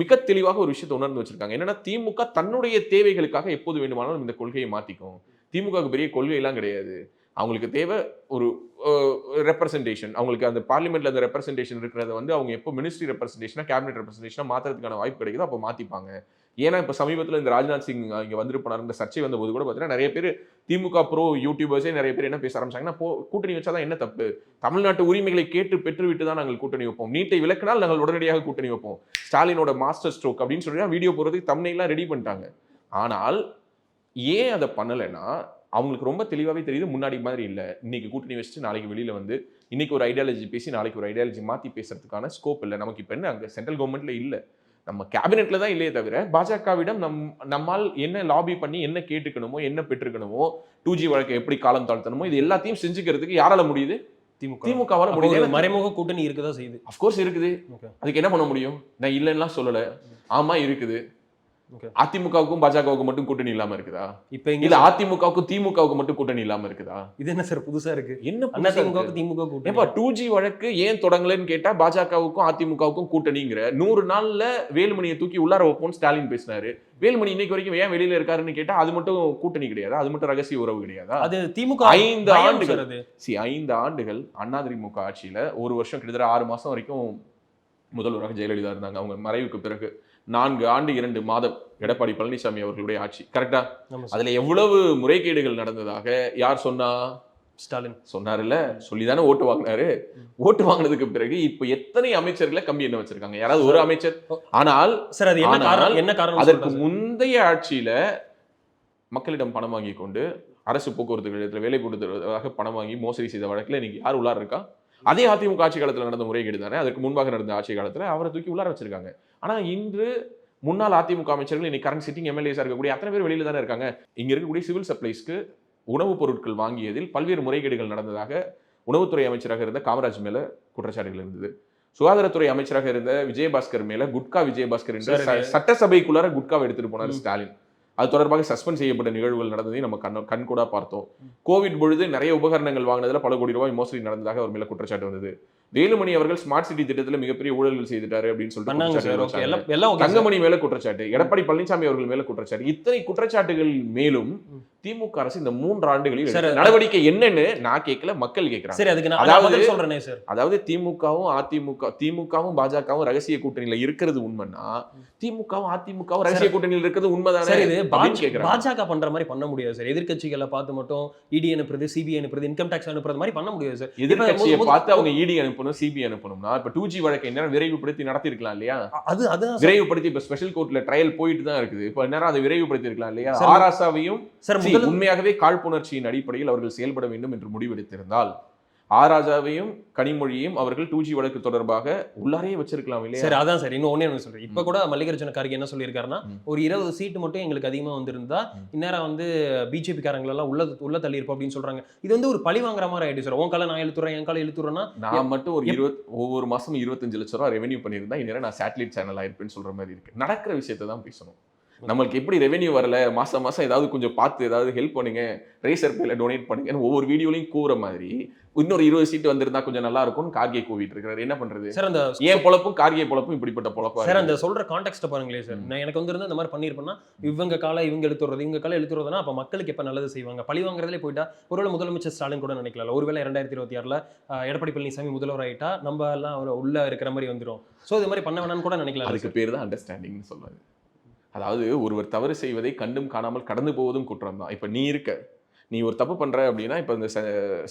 மிக தெளிவாக ஒரு விஷயத்தை உணர்ந்து வச்சிருக்காங்க. என்னன்னா திமுக தன்னுடைய தேவைகளுக்காக எப்போது வேண்டுமானாலும் இந்த கொள்கையை மாத்திக்கும். திமுகவுக்கு பெரிய கொள்கையெல்லாம் கிடையாது. அவங்களுக்கு தேவை ஒரு ரெப்ரசன்டேஷன் அவங்களுக்கு அந்த பார்லிமெண்ட்ல அந்த ரெப்ரசன்டேஷன் இருக்கிறத வந்து அவங்க எப்போ மினிஸ்ட்ரி ரெப்ரசன்டேஷனா கேபினெட் ரெப்ரசன்டேஷனா மாத்துறதுக்கான வாய்ப்பு கிடைக்குதோ அப்போ மாத்திப்பாங்க. ஏன்னா இப்போ சமீபத்தில் இந்த ராஜ்நாத் சிங் இங்கே வந்துட்டு போனார் இந்த சர்ச்சை வந்த போது கூட பார்த்தீங்கன்னா நிறைய பேர் திமுக ப்ரோ யூடியூபர்ஸே நிறைய பேர் என்ன பேச ஆரம்பிச்சாங்கன்னா போ கூட்டணி வச்சாதான் என்ன தப்பு? தமிழ்நாட்டு உரிமைகளை கேட்டு பெற்றுவிட்டு தான் நாங்கள் கூட்டணி வைப்போம். நீட்டை விளக்கினால் நாங்கள் உடனடியாக கூட்டணி வைப்போம். ஸ்டாலினோட மாஸ்டர் ஸ்ட்ரோக் அப்படின்னு சொல்லி வீடியோ போகிறதுக்கு தமிழ்லாம் ரெடி பண்ணிட்டாங்க. ஆனால் ஏன் அதை பண்ணலைன்னா அவங்களுக்கு ரொம்ப தெளிவாகவே தெரியுது முன்னாடி மாதிரி இல்லை. இன்னைக்கு கூட்டணி வச்சுட்டு நாளைக்கு வெளியில் வந்து இன்னைக்கு ஒரு ஐடியாலஜி பேசி நாளைக்கு ஒரு ஐடியாலஜி மாற்றி பேசுறதுக்கான ஸ்கோப் இல்லை. நமக்கு இப்போ என்ன அங்கே சென்ட்ரல் கவர்மெண்ட்டில் இல்லை. நம்ம கேபினெட்ல தான் இல்லையே தவிர பாஜகவிடம் நம் நம்மால் என்ன லாபி பண்ணி என்ன கேட்டுக்கணுமோ என்ன பெற்றுக்கணுமோ டூ ஜி வழக்கை எப்படி காலம் தாழ்த்தணுமோ இது எல்லாத்தையும் செஞ்சுக்கிறதுக்கு யாரால முடியுது? திமுக. திமுகவால முடியுது மறைமுக கூட்டணி இருக்கதா செய்யுது. அஃப்கோர்ஸ் இருக்குது. அதுக்கு என்ன பண்ண முடியும்? நான் இல்லைன்னா சொல்லல. ஆமா இருக்குது. அதிமுகவுக்கும் பாஜகவுக்கும் மட்டும் கூட்டணி இல்லாம இருக்குதா? இப்போ இல்ல அதிமுகவுக்கும் திமுகவுக்கும் மட்டும் கூட்டணி இல்லாம இருக்குதா? இது என்ன சார் புதுசா இருக்கு? என்ன அண்ணா இருக்கு? திமுக கூட்டணி டூ ஜி வழக்கு ஏன் தொடங்கலன்னு கேட்டா பாஜகவுக்கும் அதிமுகவுக்கும் கூட்டணிங்கிற நூறு நாள்ல வேலுமணியை தூக்கி உள்ளார வைப்போம்னு ஸ்டாலின் பேசினாரு. வேலுமணி இன்னைக்கு வரைக்கும் ஏன் வெளியில இருக்காருன்னு கேட்டா அது மட்டும் கூட்டணி கிடையாதா அது மட்டும் ரகசிய உறவு கிடையாதா? அது திமுக ஐந்து ஆண்டுகள். சி ஐந்து ஆண்டுகள் அதிமுக ஆட்சியில ஒரு வருஷம் கிட்டத்தட்ட ஆறு மாசம் வரைக்கும் முதல்வராக ஜெயலலிதா இருந்தாங்க. அவங்க மறைவுக்கு பிறகு நான்கு ஆண்டு இரண்டு மாதம். எடப்பாடி பழனிசாமி அவர்களுடைய ஆட்சி. கரெக்டா. அதுல எவ்வளவு முறைகேடுகள் நடந்ததாக யார் சொன்னா? ஸ்டாலின். சொன்னாருல்ல. சொல்லிதானே ஓட்டு வாங்கினாரு. ஓட்டு வாங்கினதுக்கு பிறகு இப்ப எத்தனை அமைச்சர்களை கம்மி என்ன வச்சிருக்காங்க? யாராவது ஒரு அமைச்சர். ஆனால் சார் அது என்ன காரணம்? என்ன காரணம் அதற்கு. முந்தைய ஆட்சியில மக்களிடம் பணம் வாங்கி கொண்டு அரசு போக்குவரத்து கழகத்தில் வேலை கொடுத்ததாக பணம் வாங்கி மோசடி செய்த வழக்குல இன்னைக்கு யார் உள்ளார இருக்கா? அதே அதிமுக ஆட்சி காலத்துல நடந்த முறைகேடு தானே. அதற்கு முன்பாக நடந்த ஆட்சி காலத்துல அவரை தூக்கி உள்ளார வச்சிருக்காங்க. ஆனா இன்று முன்னாள் அதிமுக அமைச்சர்கள் இன்னைக்கு கரண்ட் சிட்டிங் எம்எல்ஏஸா இருக்கக்கூடிய அத்தனை பேர் வெளியில தானே இருக்காங்க. இங்க இருக்கக்கூடிய சிவில் சப்ளைஸ்க்கு உணவுப் பொருட்கள் வாங்கியதில் பல்வேறு முறைகேடுகள் நடந்ததாக உணவுத்துறை அமைச்சராக இருந்த காமராஜ் மேல குற்றச்சாட்டுகள் இருந்தது. சுகாதாரத்துறை அமைச்சராக இருந்த விஜயபாஸ்கர் மேல குட்கா விஜயபாஸ்கர் என்ற சட்டசபைக்குள்ளார குட்காவை எடுத்துட்டு போனார் ஸ்டாலின். அது தொடர்பாக சஸ்பெண்ட் செய்யப்பட்ட நிகழ்வுகள் நடந்ததையும் நம்ம கண் கண்கூடா பார்த்தோம். கோவிட் பொழுது நிறைய உபகரணங்கள் வாங்கினதுல பல கோடி ரூபாய் மோசடி நடந்ததாக அவர் மேல குற்றச்சாட்டு வந்தது. வேலுமணி அவர்கள் ஸ்மார்ட் சிட்டி திட்டத்துல மிகப்பெரிய ஊழல்கள் செய்துட்டாரு அப்படின்னு சொல்லிட்டு. தங்கமணி மேல குற்றச்சாட்டு எடப்பாடி பழனிசாமி அவர்கள் மேல குற்றச்சாட்டு இத்தனை குற்றச்சாட்டுகள் மேலும். திமுக அரசு இந்த மூன்று ஆண்டுகளில் நடவடிக்கை என்னன்னு நான் கேட்கல மக்கள் கேட்கிறாங்க. சரி அதுக்கு நான் அதாவது- அதாவது சொல்றேனே சார். அதாவது திமுகவும் அதிமுக திமுகவும் பாஜகவும் ரகசிய கூட்டணியில இருக்கிறது உண்மைன்னா திமுகவும் அதிமுகவும் ரகசிய கூட்டணியில் இருக்கிறது உண்மைதானே இது பாஜக பண்ற மாதிரி பண்ண முடியாது சார். எதிர்க்கட்சிகளை பார்த்து மட்டும் இடி அனுப்புறது சிபிஐ அனுப்புறது இன்கம் டாக்ஸ் அனுப்புறது மாதிரி பண்ண முடியாது சார். எதிர்கட்சியை பார்த்து அவங்க இடி அனுப்பணும் சிபி அனுப்பணும்னா இப்ப டூ ஜி வழக்கை என்ன விரைவுபடுத்தி நடத்திருக்கலாம் இல்லையா? அது சார். விரைவுபடுத்தி இப்ப ஸ்பெஷல் கோர்ட்ல ட்ரையல் போயிட்டு தான் இருக்குது. இப்ப நேரம் அதை விரைவுபடுத்தி இருக்கலாம் இல்லையா ஆராசாவையும் சார் உண்மையாகவே காழ்ப்புணர்ச்சியின் அடிப்படையில் அவர்கள் செயல்பட வேண்டும் என்று முடிவெடுத்திருந்தால் ஆராஜாவையும் கனிமொழியையும் அவர்கள் டூ ஜி வழக்கு தொடர்பாக உள்ளாரையே வச்சிருக்கலாம் இல்லையா? சரி அதான் சார். இன்னும் ஒண்ணே ஒன்று சொல்றேன். இப்போ. கூட மல்லிகார்ஜுன கார்கே என்ன சொல்லியிருக்காருன்னா. ஒரு இருபது சீட்டு மட்டும் எங்களுக்கு அதிகமா வந்திருந்தா. இந்நேரம் வந்து பிஜேபி காரங்களெல்லாம் உள்ள உள்ள தள்ளி இருப்போம் அப்படின்னு சொல்றாங்க. இது வந்து ஒரு பழி வாங்குற மாதிரி ஆயிடுச்சு சார். உன் காலை நான் எழுத்துறேன் என் காலை எழுத்துறேன்னா நான் மட்டும் ஒரு இருபத் ஒவ்வொரு மாசம் இருபத்தஞ்சு லட்ச ரூபா ரெவென்யூ பண்ணியிருந்தா இந்நேரம் நான் சேட்டலைட் சேனல் ஆயிருப்பேன்னு சொல்ற மாதிரி இருக்கு. நடக்கிற விஷயத்தை தான் பேசணும். நம்மளுக்கு எப்படி ரெவென்யூ வரல? மாசம் மாசம் ஏதாவது கொஞ்சம் பார்த்து ஏதாவது ஹெல்ப் பண்ணுங்க. ரேசர் பேல டொனேட் பண்ணுங்கன்னு ஒவ்வொரு வீடியோலையும் கூற மாதிரி இன்னொரு இருபது சீட் வந்திருந்தா கொஞ்சம் நல்லா இருக்கும்னு கார்கே கூவிட்டு இருக்காரு. என்ன பண்றது? சார் அந்த ஏன் பொழப்பும் கார்கே பொழப்பும் இப்படிப்பட்ட பொழப்பா சார். அந்த சொல்ற கான்டெக்ட் பாருங்களேன் சார். நான் எனக்கு வந்து இந்த மாதிரி பண்ணியிருப்பேன்னா இவங்க காலை இவங்க எழுத்துறது இவங்க காலை எழுத்துறதுனா அப்ப மக்களுக்கு எப்ப நல்லது செய்வாங்க? பழி வாங்குறதுலே போயிட்டா ஒருவேளை முதலமைச்சர் ஸ்டாலின் கூட நினைக்கல ஒருவேளை ரெண்டாயிரத்தி இருபத்தி ஆறுல எடப்பாடி பழனிசாமி முதல்வர் ஆயிட்டா நம்ம எல்லாம் அவர் உள்ள இருக்கிற மாதிரி வந்துரும். சோ இது மாதிரி பண்ண வேணாம்னு கூட நினைக்கலாம் அதுக்கு பேர் தான் அண்டர்ஸ்டாண்டிங்னு சொல்லுவாங்க அதாவது ஒருவர் தவறு செய்வதை கண்டும் காணாமல் கடந்து போவதும் குற்றம் தான் இப்ப நீ இருக்க நீ ஒரு தப்பு பண்ற அப்படின்னா இப்போ இந்த ச-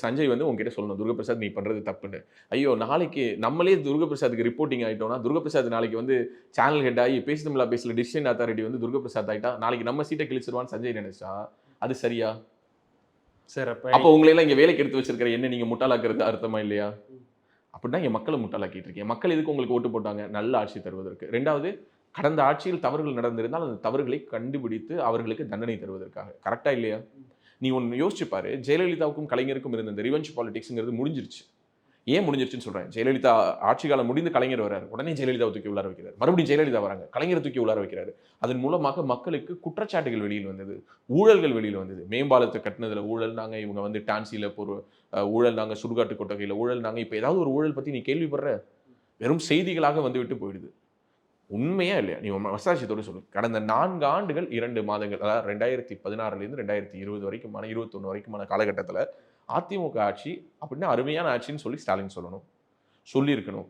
சஞ்சய் வந்து உங்ககிட்ட சொல்லணும் துர்கபிரசாத் நீ பண்றது தப்புன்னு. ஐயோ நாளைக்கு நம்மளே துர்கபிரசாத்துக்கு ரிப்போர்ட்டிங் ஆயிட்டோம்னா துர்கபிரசாத் நாளைக்கு வந்து சேனல் ஹெட் ஆகி பேசி தமிழா பேசல டிசிஷன் அத்தாரிட்டி வந்து துர்கபிரசாத் ஆயிட்டா நாளைக்கு நம்ம சீட்டை கிழிச்சிருவான்னு சஞ்சய் நினைச்சா அது சரியா? சார் அப்போ அப்ப உங்களை எல்லாம் இங்க வேலைக்கு எடுத்து வச்சிருக்கிற என்ன நீங்க முட்டாளாக்குறது அர்த்தமா இல்லையா? அப்படின்னா என் மக்களை முட்டாளாக்கிட்டு இருக்கீங்க. மக்கள் எதுக்கு உங்களுக்கு ஓட்டு போட்டாங்க? நல்ல ஆட்சி தருவதற்கு. ரெண்டாவது கடந்த ஆட்சியில் தவறுகள் நடந்திருந்தால் அந்த தவறுகளை கண்டுபிடித்து அவர்களுக்கு தண்டனை தருவதற்காக. கரெக்டா இல்லையா? நீ ஒன்று யோசிச்சு பாரு. ஜெயலலிதாவுக்கும் கலைஞருக்கும் இருந்த இந்த ரிவெஞ்ச் பாலிடிக்ஸ்ங்கிறது முடிஞ்சிருச்சு. ஏன் முடிஞ்சிருச்சுன்னு சொல்றேன்? ஜெயலலிதா ஆட்சி காலம் முடிந்து கலைஞர் வராரு உடனே ஜெயலலிதாவை தூக்கி உள்ளார வைக்கிறார். மறுபடியும் ஜெயலலிதா வராங்க. கலைஞரை தூக்கி உள்ளார வைக்கிறாரு. அதன் மூலமாக மக்களுக்கு குற்றச்சாட்டுகள் வெளியில் வந்தது. ஊழல்கள் வெளியில் வந்தது. மேம்பாலத்தை கட்டினதுல ஊழல் நாங்க இவங்க வந்து டான்சியில் ஒரு ஊழல் நாங்க சுடுகாட்டு கொட்டகையில் ஊழல் நாங்க இப்போ ஏதாவது ஒரு ஊழல் பத்தி நீ கேள்விப்படுற? வெறும் செய்திகளாக வந்துவிட்டு போயிடுது. உண்மையா இல்லையா? நீ மசாட்சியத்தோடு சொல்லு. கடந்த நான்கு ஆண்டுகள் இரண்டு மாதங்கள் அதாவது ரெண்டாயிரத்தி பதினாறுலேருந்து ரெண்டாயிரத்தி இருபது வரைக்குமான இருபத்தொன்று வரைக்குமான காலகட்டத்தில் அதிமுக ஆட்சி அப்படின்னா அருமையான ஆட்சின்னு சொல்லி ஸ்டாலின் சொல்லணும். சொல்லியிருக்கணும்.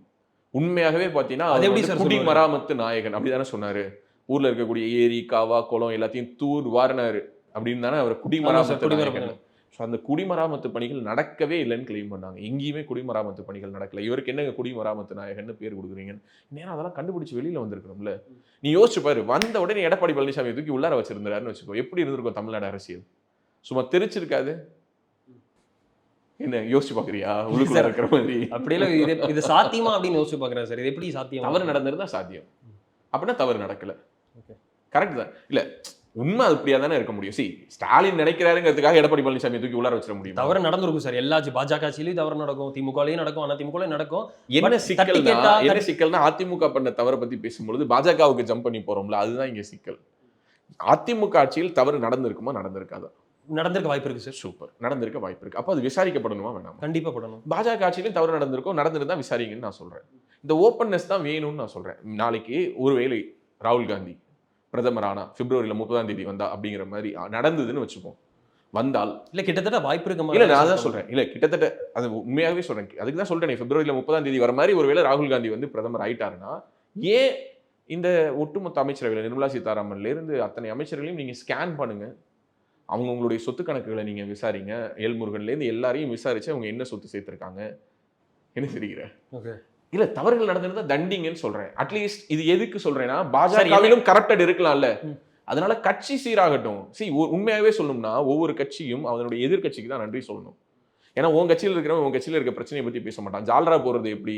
உண்மையாகவே பார்த்தீங்கன்னா சொல்லுவாரு? குடிமராமத்து நாயகன் அப்படிதானே சொன்னாரு. ஊர்ல இருக்கக்கூடிய ஏரி காவா குளம் எல்லாத்தையும் தூர் வாரினாரு அப்படின்னு தானே அவர் குடிமராமத்து. நாயகன். ஸோ அந்த குடிமராமத்து பணிகள் நடக்கவே இல்லைன்னு கிளைம் பண்ணாங்க. எங்கேயுமே குடிமராமத்து பணிகள் நடக்கல. இவருக்கு என்னங்க குடிமராமத்து நாயகன்னு பேர் கொடுக்குறீங்க நேரம் அதெல்லாம் கண்டுபிடிச்சு வெளியில வந்திருக்கணும்ல. நீ யோசிச்சு பாரு வந்த உடனே எடப்பாடி பழனிசாமி தூக்கி உள்ளார வச்சிருந்தாருன்னு வச்சுக்கோ. எப்படி இருந்திருக்கும் தமிழ்நாடு அரசியல்? சும்மா தெரிச்சிருக்காது? என்ன யோசிச்சு பாக்குறியா? உள்ளுக்குள்ள இருக்கிற மாதிரி. அப்படியெல்லாம் இது இது சாத்தியமா அப்படின்னு யோசிச்சு பாக்குறேன் சார். இது எப்படி சாத்தியம்? தவறு நடந்திருந்தா சாத்தியம். அப்படின்னா தவறு நடக்கல. கரெக்ட் தான். இல்ல உண்மை அப்படியா தானே இருக்க முடியும்? சி ஸ்டாலின் நினைக்கிறாருங்கிறதுக்காக எடப்பாடி பழனிசாமி தூக்கி உள்ளார வச்சிட முடியும்? தவறு நடந்திருக்கும் சார். எல்லா பாஜக ஆட்சியிலையும் தவறு நடக்கும். திமுகலையும் நடக்கும். அண்ணா திமுகலையும் நடக்கும். என்ன கேட்டா என்ன சிக்கல்னா அதிமுக பண்ண தவறை பத்தி பேசும்பொழுது பாஜகவுக்கு ஜம்ப் பண்ணி போறோம்ல அதுதான் இங்க சிக்கல். அதிமுக ஆட்சியில் தவறு நடந்திருக்குமா நடந்திருக்காதா? நடந்திருக்க வாய்ப்பு இருக்கு சார். சூப்பர். நடந்திருக்க வாய்ப்பு இருக்கு. அப்போ அது விசாரிக்கப்படணுமா வேணாமா? கண்டிப்பா படணும். பாஜக ஆட்சியிலும் தவறு நடந்திருக்கும். நடந்திருந்தா விசாரிங்கன்னு நான் சொல்றேன். இந்த ஓப்பன்னஸ் தான் வேணும்னு நான் சொல்றேன். நாளைக்கு ஒருவேளை ராகுல் காந்தி பிரதமர் ஆனா பிப்ரவரியில முப்பதாம் தேதி வந்தா அப்படிங்கிற மாதிரி நடந்ததுன்னு வச்சுப்போம். வந்தால் இல்ல கிட்டத்தட்ட வாய்ப்பு இருக்க இல்ல நான் தான் சொல்றேன். இல்ல கிட்டத்தட்ட அது உண்மையாவே சொல்றேன். அதுக்கு தான் சொல்றேன் பிப்ரவரியில முப்பதாம் தேதி வர மாதிரி ஒருவேளை ராகுல் காந்தி வந்து பிரதமர் ஆயிட்டாருன்னா ஏன் இந்த ஒட்டுமொத்த அமைச்சரவையில் நிர்மலா சீதாராமன்ல இருந்து அத்தனை அமைச்சர்களையும் நீங்க ஸ்கேன் பண்ணுங்க? அவங்க உங்களுடைய சொத்து கணக்குகளை நீங்க விசாரிங்க. ஏல்முருகன்ல இருந்து எல்லாரையும் விசாரிச்சு அவங்க என்ன சொத்து சேர்த்திருக்காங்க? என்ன சிரிக்கிற ஓகே. இல்ல தவறுகள் நடந்திருந்தா தண்டிங்கன்னு சொல்றேன். அட்லீஸ்ட் இது எதுக்கு சொல்றேன்னா பாஜகவிலும் கரப்டட் இருக்கலாம்ல. அதனால கட்சி சீராகட்டும். சி உண்மையாவே சொல்லணும்னா ஒவ்வொரு கட்சியும் அதனுடைய எதிர்க்கட்சிக்கு தான் நன்றி சொல்லணும். ஏன்னா உன் கட்சியில் இருக்கிறவன் உன் கட்சியில் இருக்க பிரச்சனையை பத்தி பேச மாட்டான். ஜால்ரா போறது எப்படி?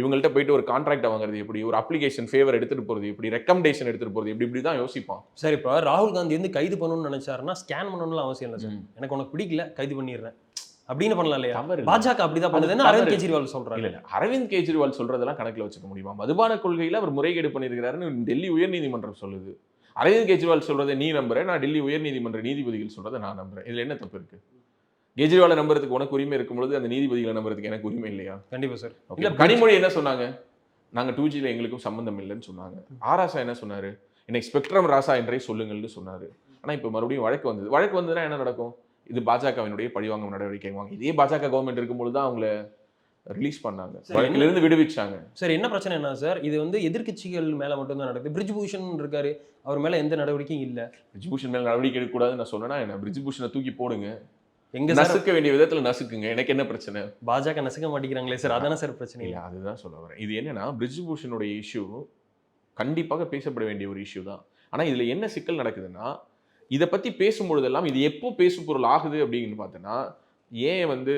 இவங்கள்ட்ட போயிட்டு ஒரு கான்ட்ராக்ட் வாங்குறது எப்படி? ஒரு அப்ளிகேஷன் ஃபேவர் எடுத்துட்டு போறது எப்படி? ரெக்கமெண்டேஷன் எடுத்துட்டு போறது எப்படி? இப்படி தான் யோசிப்பான். சரி இப்போ ராகுல் காந்தி வந்து கைது பண்ணணும்னு நினைச்சாருன்னா ஸ்கேன் பண்ணணும்னு அவசியம் இல்லை சார் எனக்கு உனக்கு பிடிக்கல கைது பண்ணிடுறேன். அப்படின்னு பண்ணலாம் இல்லையா. பாஜக அப்படிதான் பண்ணுதுன்னு அது அரவிந்த். கெஜ்ரிவால் சொல்றாங்க இல்ல அரவிந்த் கெஜ்ரிவால் சொல்றதெல்லாம் கணக்குல வச்சுக்க முடியுமா? மதுபான கொள்கையில அவர் முறைகேடு பண்ணியிருக்கிறாருன்னு டெல்லி உயர்நீதிமன்றம் சொல்லுது. அரவிந்த் கெஜ்ரிவால் சொல்றதை நீ நம்புற நான் டெல்லி உயர்நீதிமன்ற நீதிபதிகள் சொல்றதை நான் நம்புறேன். இதுல என்ன தப்பு இருக்கு? கெஜ்ரிவாலை நம்புறதுக்கு உனக்கு உரிமை இருக்கும்பொழுது அந்த நீதிபதிகளை நம்புறதுக்கு எனக்கு உரிமை இல்லையா? கண்டிப்பா சார். இல்ல, கனிமொழி என்ன சொன்னாங்க? நாங்க டூ ஜில எங்களுக்கும் சம்பந்தம் இல்லைன்னு சொன்னாங்க. ஆராசா என்ன சொன்னாரு? எனக்கு ஸ்பெக்ட்ரம் ராசா என்றே சொல்லுங்கள்னு சொன்னாரு. ஆனா இப்ப மறுபடியும் வழக்கு வந்தது. வழக்கு வந்ததுன்னா என்ன நடக்கும்? இது பாஜகவினுடைய பழிவாங்கும் நடவடிக்கை வாங்க இதே பாஜக கவர்மெண்ட் இருக்கும்பொழுது தான் அவங்கள ரிலீஸ் பண்ணாங்க. சரி, வழக்குல இருந்து விடுவிச்சாங்க. சார் என்ன பிரச்சனை என்ன சார்? இது வந்து எதிர்க்கட்சிகள் மேல மட்டும் தான் நடக்குது. பிரிஜ் பூஷன் இருக்காரு. அவர் மேல எந்த நடவடிக்கையும் இல்ல. பிரிஜ்பூஷன் மேல நடவடிக்கை எடுக்கக்கூடாதுன்னு நான் சொன்னேன்னா என்ன? பிரிஜ்பூஷனை தூக்கி போடுங்க. எங்க நசுக்க வேண்டிய விதத்துல நசுக்குங்க. எனக்கு என்ன பிரச்சனை? பாஜக நசுக்க மாட்டேங்கிறாங்களே சார். அதானே சார் பிரச்சனை? இல்ல அதுதான் சொல்ல வரேன். இது என்னன்னா பிரிஜ்பூஷனுடைய இஷ்யூ கண்டிப்பாக பேசப்பட வேண்டிய ஒரு இஷ்யூ தான். ஆனா இதுல என்ன சிக்கல் நடக்குதுன்னா இதை பற்றி பேசும்பொழுதெல்லாம் இது எப்போ பேசு பொருள் ஆகுது அப்படின்னு பார்த்தோன்னா ஏன் வந்து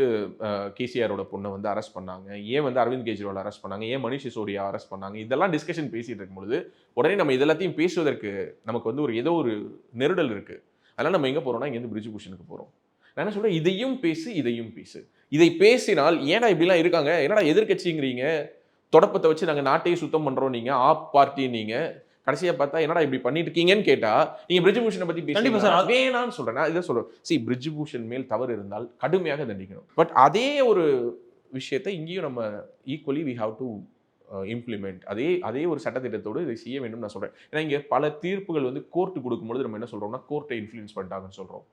கேசிஆரோட பொண்ணை வந்து அரெஸ்ட் பண்ணாங்க? ஏன் வந்து அரவிந்த் கெஜ்ரிவால் அரெஸ்ட் பண்ணாங்க? ஏன் மணிஷ் சிசோடியா அரெஸ்ட் பண்ணாங்க? இதெல்லாம் டிஸ்கஷன் பேசிட்டு இருக்கும்பொழுது உடனே நம்ம இதெல்லாத்தையும் பேசுவதற்கு நமக்கு வந்து ஒரு ஏதோ ஒரு நெருடல் இருக்குது அதனால் நம்ம எங்கே போகிறோம்னா இங்கேருந்து பிரிஜ்பூஷனுக்கு போகிறோம் நான் என்ன சொல்கிறேன் இதையும் பேசு இதையும் பேசு. இதை பேசினால் ஏன்னா இப்படிலாம் இருக்காங்க? என்னடா எதிர்க்கட்சிங்கிறீங்க? தொடப்பத்தை வச்சு நாங்கள் நாட்டையே சுத்தம் பண்ணுறோம் நீங்கள் ஆப் பார்ட்டி நீங்கள் கடைசியா பார்த்தா என்னடா இப்படி பண்ணிட்டு இருக்கீங்கன்னு கேட்டா நீங்க பிரிஜ்பூஷனை பத்தி கண்டிப்பா பேசுறீங்க சார். வேணாம்னு சொல்றேன். நான் இதை சொல்றேன். சி பிரிஜ்பூஷன் மேல் தவறு இருந்தால் கடுமையாக தண்டிக்கணும். பட் அதே ஒரு விஷயத்தை இங்கேயும் நம்ம equally we have to implement அதே அதே ஒரு சட்டத்திட்டத்தோடு இதை செய்ய வேண்டும் நான் சொல்றேன். ஏன்னா இங்க பல தீர்ப்புகள் வந்து கோர்ட்டு கொடுக்கும்பொழுது நம்ம என்ன சொல்றோம்னா கோர்ட்டை இன்ஃப்ளூயன்ஸ் பண்ணிட்டாங்கன்னு சொல்றோம்.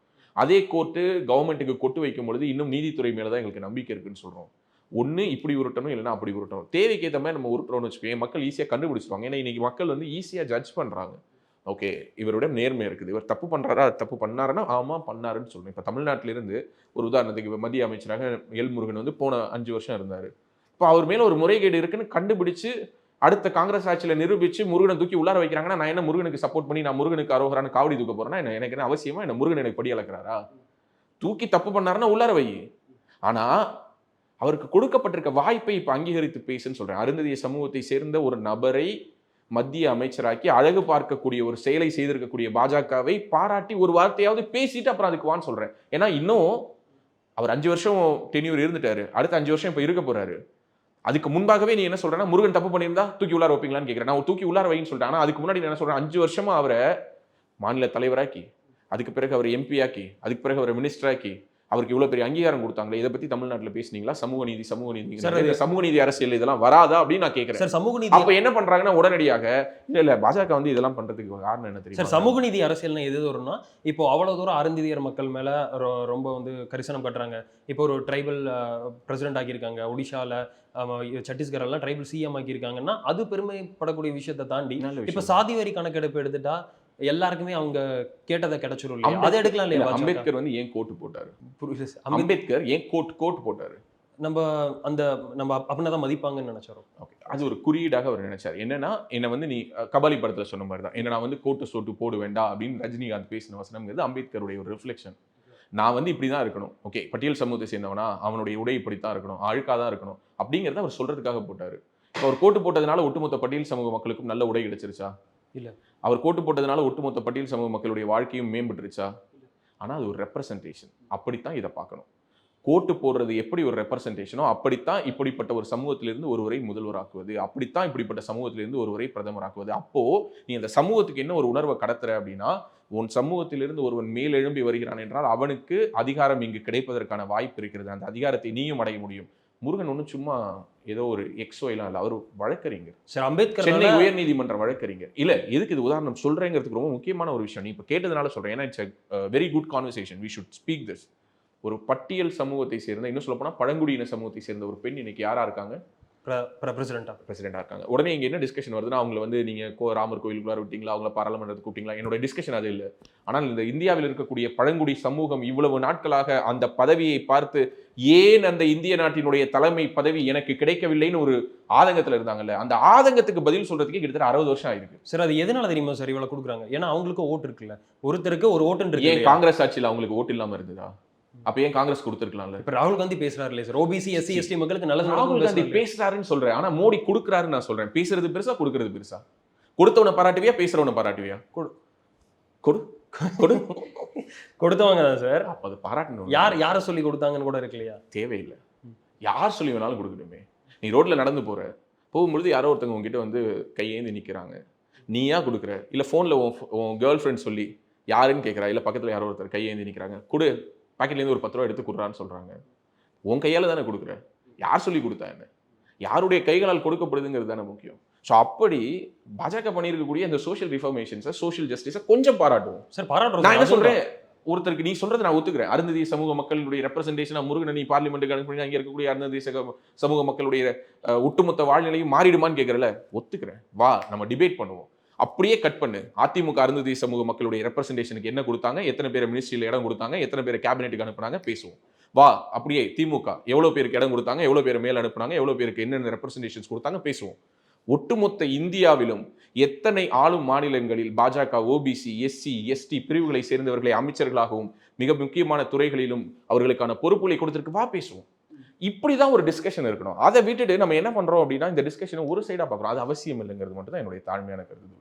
அதே கோர்ட்டு கவர்மெண்ட்டுக்கு கொட்டு வைக்கும் பொழுது இன்னும் நீதித்துறை மேல தான் எங்களுக்கு நம்பிக்கை இருக்குன்னு சொல்றோம். ஒன்று இப்படி உருட்டணும் இல்லைன்னா அப்படி உருட்டணும். தேவைக்கு ஏற்ற மாதிரி நம்ம உருட்டுறோம்னு வச்சுக்கோங்க. மக்கள் ஈஸியாக கண்டுபிடிச்சிருவாங்க. ஏன்னா இன்னைக்கு மக்கள் வந்து ஈஸியாக ஜட்ஜ் பண்ணுறாங்க ஓகே இவரோட நேர்மை இருக்குது. இவர் தப்பு பண்ணுறாரா தப்பு பண்ணாருன்னா ஆமாம் பண்ணாருன்னு சொல்லுவேன் இப்போ தமிழ்நாட்டிலேருந்து ஒரு உதாரணத்துக்கு இப்போ மத்திய அமைச்சராக எல் முருகன் வந்து போன அஞ்சு வருஷம் இருந்தார். இப்போ அவர் மேலே ஒரு முறைகேடு இருக்குன்னு கண்டுபிடிச்சு அடுத்த காங்கிரஸ் ஆட்சியில் நிரூபித்து முருகனை தூக்கி உள்ளார வைக்கிறாங்கன்னா நான் என்ன முருகனுக்கு சப்போர்ட் பண்ணி நான் முருகனுக்கு அரோகரான காவடி தூக்க போகிறேன்னா என்ன எனக்கு என்ன அவசியமா? என்ன முருகன் எனக்கு படி அளக்கிறாரா தூக்கி தப்பு பண்ணாருன்னா உள்ளார வை ஆனால் அவருக்கு கொடுக்கப்பட்டிருக்க வாய்ப்பை இப்போ அங்கீகரித்து பேசுன்னு சொல்கிறேன் அருந்ததிய சமூகத்தை சேர்ந்த ஒரு நபரை மத்திய அமைச்சராக்கி அழகு பார்க்கக்கூடிய ஒரு செயலை செய்திருக்கக்கூடிய பாஜகவை பாராட்டி ஒரு வார்த்தையாவது பேசிட்டு அப்புறம் அதுக்கு வான்னு சொல்கிறேன் ஏன்னா இன்னும் அவர் அஞ்சு வருஷம் டென்யூர் இருந்துட்டாரு. அடுத்த அஞ்சு வருஷம் இப்போ இருக்க போறாரு. அதுக்கு முன்பாகவே நீ என்ன சொல்றேன்னா முருகன் தப்பு பண்ணியிருந்தா தூக்கி உள்ளார வைப்பீங்களான்னு கேட்குறேன் நான் தூக்கி உள்ளார வைன்னு சொல்லிட்டேன் ஆனால் அதுக்கு முன்னாடி நான் என்ன சொல்றேன் அஞ்சு வருஷமா அவரை மாநில தலைவராக்கி அதுக்கு பிறகு அவர் எம்பி ஆக்கி அதுக்கு பிறகு அவர் மினிஸ்டராக்கி அவருக்கு இவ்வளவு பெரிய அங்கீகாரம் கொடுத்தாங்களே இதை பத்தி தமிழ்நாட்டுல பேசுனீங்களா? சமூக நீதி சமூக நீதி சார், சமூக நீதி அரசியல் இதெல்லாம் வராதா அப்படின்னு நான் கேட்கிறேன் சார் சமூக நீதி அப்ப என்ன பண்றாங்கன்னா உடனடியாக இல்ல இல்ல பாஜக வந்து இதெல்லாம் பண்றதுக்கு காரணம் என்ன சார் தெரியும் சமூக நீதி அரசியல்னா எது வரும்னா இப்போ அவ்வளவு தூரம் அருந்திதியர் மக்கள் மேல ரொம்ப வந்து கரிசனம் கட்டுறாங்க. இப்போ ஒரு ட்ரைபல் பிரசிடென்ட் ஆக்கியிருக்காங்க ஒடிஷால சத்தீஸ்கர் எல்லாம் ட்ரைபல் சிஎம் ஆக்கியிருக்காங்கன்னா அது பெருமைப்படக்கூடிய விஷயத்தை தாண்டி இப்ப. சாதி வரி கணக்கெடுப்பு எடுத்துட்டா எல்லாருக்குமே அவங்க கேட்டதை கிடைச்சிரும் இல்லையா அதை எடுக்கலாம் இல்ல, இல்லையா? அம்பேத்கர் வந்து ஏன் கோட்டு போட்டாரு? அம்பேத்கர் ஏன் கோட் கோட் போட்டாரு? நம்ம அந்த நம்ம அப்படின்னா தான் மதிப்பாங்கன்னு நினைச்சோம். ஓகே அது ஒரு குறியீடாக அவர் நினைச்சார். என்னன்னா என்னை வந்து நீ கபாலி படத்துல சொன்ன மாதிரி தான். என்ன நான் வந்து கோட்டு சோட்டு போடு வேண்டாம் அப்படின்னு ரஜினிகாந்த் பேசின வசனம்ங்கிறது அம்பேத்கருடைய ஒரு ரிஃப்ளெக்ஷன் நான் வந்து இப்படி தான் இருக்கணும். ஓகே பட்டியல் சமூகத்தை சேர்ந்தவனா அவனுடைய உடை இப்படித்தான் இருக்கணும். அழுக்காக தான் இருக்கணும். அப்படிங்கிறத அவர் சொல்றதுக்காக போட்டாரு. அவர் கோட்டு போட்டதுனால ஒட்டுமொத்த பட்டியல் சமூக மக்களுக்கும் நல்ல உடை கிடைச்சிருச்சா? இல்ல. அவர் கோட்டு போட்டதுனால ஒட்டுமொத்த பட்டியல் சமூக மக்களுடைய வாழ்க்கையும் மேம்பட்டுருச்சா? ஆனால் அது ஒரு ரெப்ரசன்டேஷன் அப்படித்தான் இதை பார்க்கணும். கோட்டு போடுறது எப்படி ஒரு ரெப்ரசன்டேஷனோ அப்படித்தான் இப்படிப்பட்ட ஒரு சமூகத்திலிருந்து ஒருவரை முதல்வராக்குவது அப்படித்தான் இப்படிப்பட்ட சமூகத்திலிருந்து ஒருவரை பிரதமராக்குவது. அப்போ நீ அந்த சமூகத்துக்கு என்ன ஒரு உணர்வை கடத்துற அப்படின்னா உன் சமூகத்திலிருந்து ஒருவன் மேலெழும்பி வருகிறான் என்றால் அவனுக்கு அதிகாரம் இங்கு கிடைப்பதற்கான வாய்ப்பு இருக்கிறது. அந்த அதிகாரத்தை நீயும் அடைய முடியும். முருகன் ஒன்றும் சும்மா ஏதோ ஒரு எக்ஸோ எல்லாம் இல்லை. அவர் வழக்கறிஞர். சார் அம்பேத்கர் சென்னை உயர்நீதிமன்ற வழக்கறிஞர். இல்ல எதுக்கு இது உதாரணம்? சொல்றேங்கிறதுக்கு ரொம்ப முக்கியமான ஒரு விஷயம். நீ இப்போ கேட்டதுனால சொல்றேன். ஏன்னா it's very good conversation we should speak this ஒரு பட்டியல் சமூகத்தை சேர்ந்த இன்னும் சொல்ல போனா பழங்குடியின சமூகத்தை சேர்ந்த ஒரு பெண் இன்னைக்கு யாரா இருக்காங்க? பிரசிடென்டா பிரசிடென்டா இருக்காங்க. உடனே இங்க என்ன டிஸ்கஷன் வருதுன்னா அவங்கள வந்து நீங்க கோ ராமர் கோயிலுக்குள்ளார விட்டீங்களா? அவங்கள பாராளுமன்றத்துக்கு கூப்பிட்டீங்களா? என்னோட டிஸ்கஷன் அது இல்லை. ஆனால் இந்த இந்தியாவில் இருக்கக்கூடிய பழங்குடி சமூகம் இவ்வளவு நாட்களாக அந்த பதவியை பார்த்து ஏன் அந்த இந்திய நாட்டினுடைய தலைமை பதவி எனக்கு கிடைக்கவில்லைன்னு ஒரு ஆதங்கத்துல இருந்தாங்கல்ல? அந்த ஆதங்கத்துக்கு பதில் சொல்றதுக்கே கிட்டத்தட்ட அறுபது வருஷம் ஆயிருக்கு. சார் அது எதனால தெரியுமா சார் இவ்வளவு கொடுக்குறாங்க? ஏன்னா அவங்களுக்கு ஓட்டு இருக்குல்ல. ஒருத்தருக்கு ஒரு ஓட்டுன்னு ஏன்? காங்கிரஸ் ஆட்சியில் அவங்களுக்கு ஓட்டு இல்லாம இருந்ததா? அப்ப ஏன் காங்கிரஸ் கொடுத்துருக்கலாம்ல. இப்ப ராகுல் காந்தி பேசுறாரு இல்லையா சார் ஓபிசி எஸ்சி எஸ்டி மக்களுக்கு நல்ல ராகுல் காந்தி பேசுறாருன்னு சொல்றேன். ஆனா மோடி கொடுக்குறாருன்னு நான் சொல்றேன். பேசுறது பெருசா கொடுக்கறது பெருசா? கொடுத்தவனை பாராட்டுவியா பேசுறவனை பாராட்டுவியா? கொடு. கொடு. கொடு. கொடுத்தவங்க தான் சார். அப்ப அது பாராட்டணும். யார் யாரை சொல்லி கொடுத்தாங்கன்னு கூட இருக்கு இல்லையா தேவையில்லை. யார் சொல்லி வேணாலும் கொடுக்கணுமே நீ ரோட்ல நடந்து போற. போகும்பொழுது யாரோ ஒருத்தவங்க உங்ககிட்ட வந்து கையேந்தி நிக்கிறாங்க. நீயா கொடுக்குற? இல்ல போன்ல உன் கேர்ள் ஃப்ரெண்ட் சொல்லி யாருன்னு கேட்குறா இல்ல பக்கத்துல யாரோ ஒருத்தர் கையேந்தி நிக்கிறாங்க. கொடு. பாக்கெட்லேருந்து ஒரு பத்து ரூபா எடுத்து கொடுறான்னு சொல்றாங்க. உன் கையால தானே கொடுக்குற? யார் சொல்லி கொடுத்தா என்ன? யாருடைய கைகளால் கொடுக்கப்படுதுங்கிறது தானே முக்கியம். ஸோ அப்படி பாஜக பண்ணியிருக்கக்கூடிய அந்த சோஷியல் ரிஃபர்மேஷன்ஸை சோஷியல் ஜஸ்டிஸை கொஞ்சம் பாராட்டுவோம். சார் பாராட்டுறோம் நான் என்ன சார். சொல்றேன்? ஒருத்தருக்கு நீ சொல்றதை நான் ஒத்துக்கிறேன். அருந்ததி சமூக மக்களுடைய ரெப்ரசன்டேஷன் முருகனை நீ பார்லிமெண்ட்டுக்கு அனுப்பி அங்க இருக்கக்கூடிய அருந்ததி சமூக மக்களுடைய ஒட்டுமொத்த வாழ்நிலையும் மாறிடுமான்னு கேட்கறல ஒத்துக்கிறேன். வா நம்ம டிபேட் பண்ணுவோம். அப்படியே கட் பண்ணு. அதிமுக அருந்ததி சமூக மக்களுடைய ரெப்ரஸன்டேஷனுக்கு என்ன கொடுத்தாங்க? எத்தனை பேர் மினிஸ்ட்ரியில் இடம் கொடுத்தாங்க? எத்தனை பேர் கேபினெட்டுக்கு அனுப்புனாங்க? பேசுவோம். வா அப்படியே திமுக எவ்வளோ பேருக்கு இடம் கொடுத்தாங்க? எவ்வளோ பேர் மேல் அனுப்புனாங்க? எவ்வளோ பேருக்கு என்னென்ன ரெப்ரஸன்டேஷன்ஸ் கொடுத்தாங்க? பேசுவோம். ஒட்டுமொத்த இந்தியாவிலும் எத்தனை ஆளும் மாநிலங்களில் பாஜக ஓபிசி எஸ்சி எஸ்டி பிரிவுகளை சேர்ந்தவர்களை அமைச்சர்களாகவும் மிக முக்கியமான துறைகளிலும் அவர்களுக்கான பொறுப்புகளை கொடுத்துருக்கு. வா பேசுவோம். இப்படிதான் ஒரு டிஸ்கஷன் இருக்கணும். அதை விட்டுட்டு நம்ம என்ன பண்றோம் அப்படின்னா இந்த டிஸ்கஷனை ஒரு சைடா பார்க்குறோம். அது அவசியம் இல்லைங்கிறது மட்டும் தான் என்னுடைய தாழ்மையான கருத்து.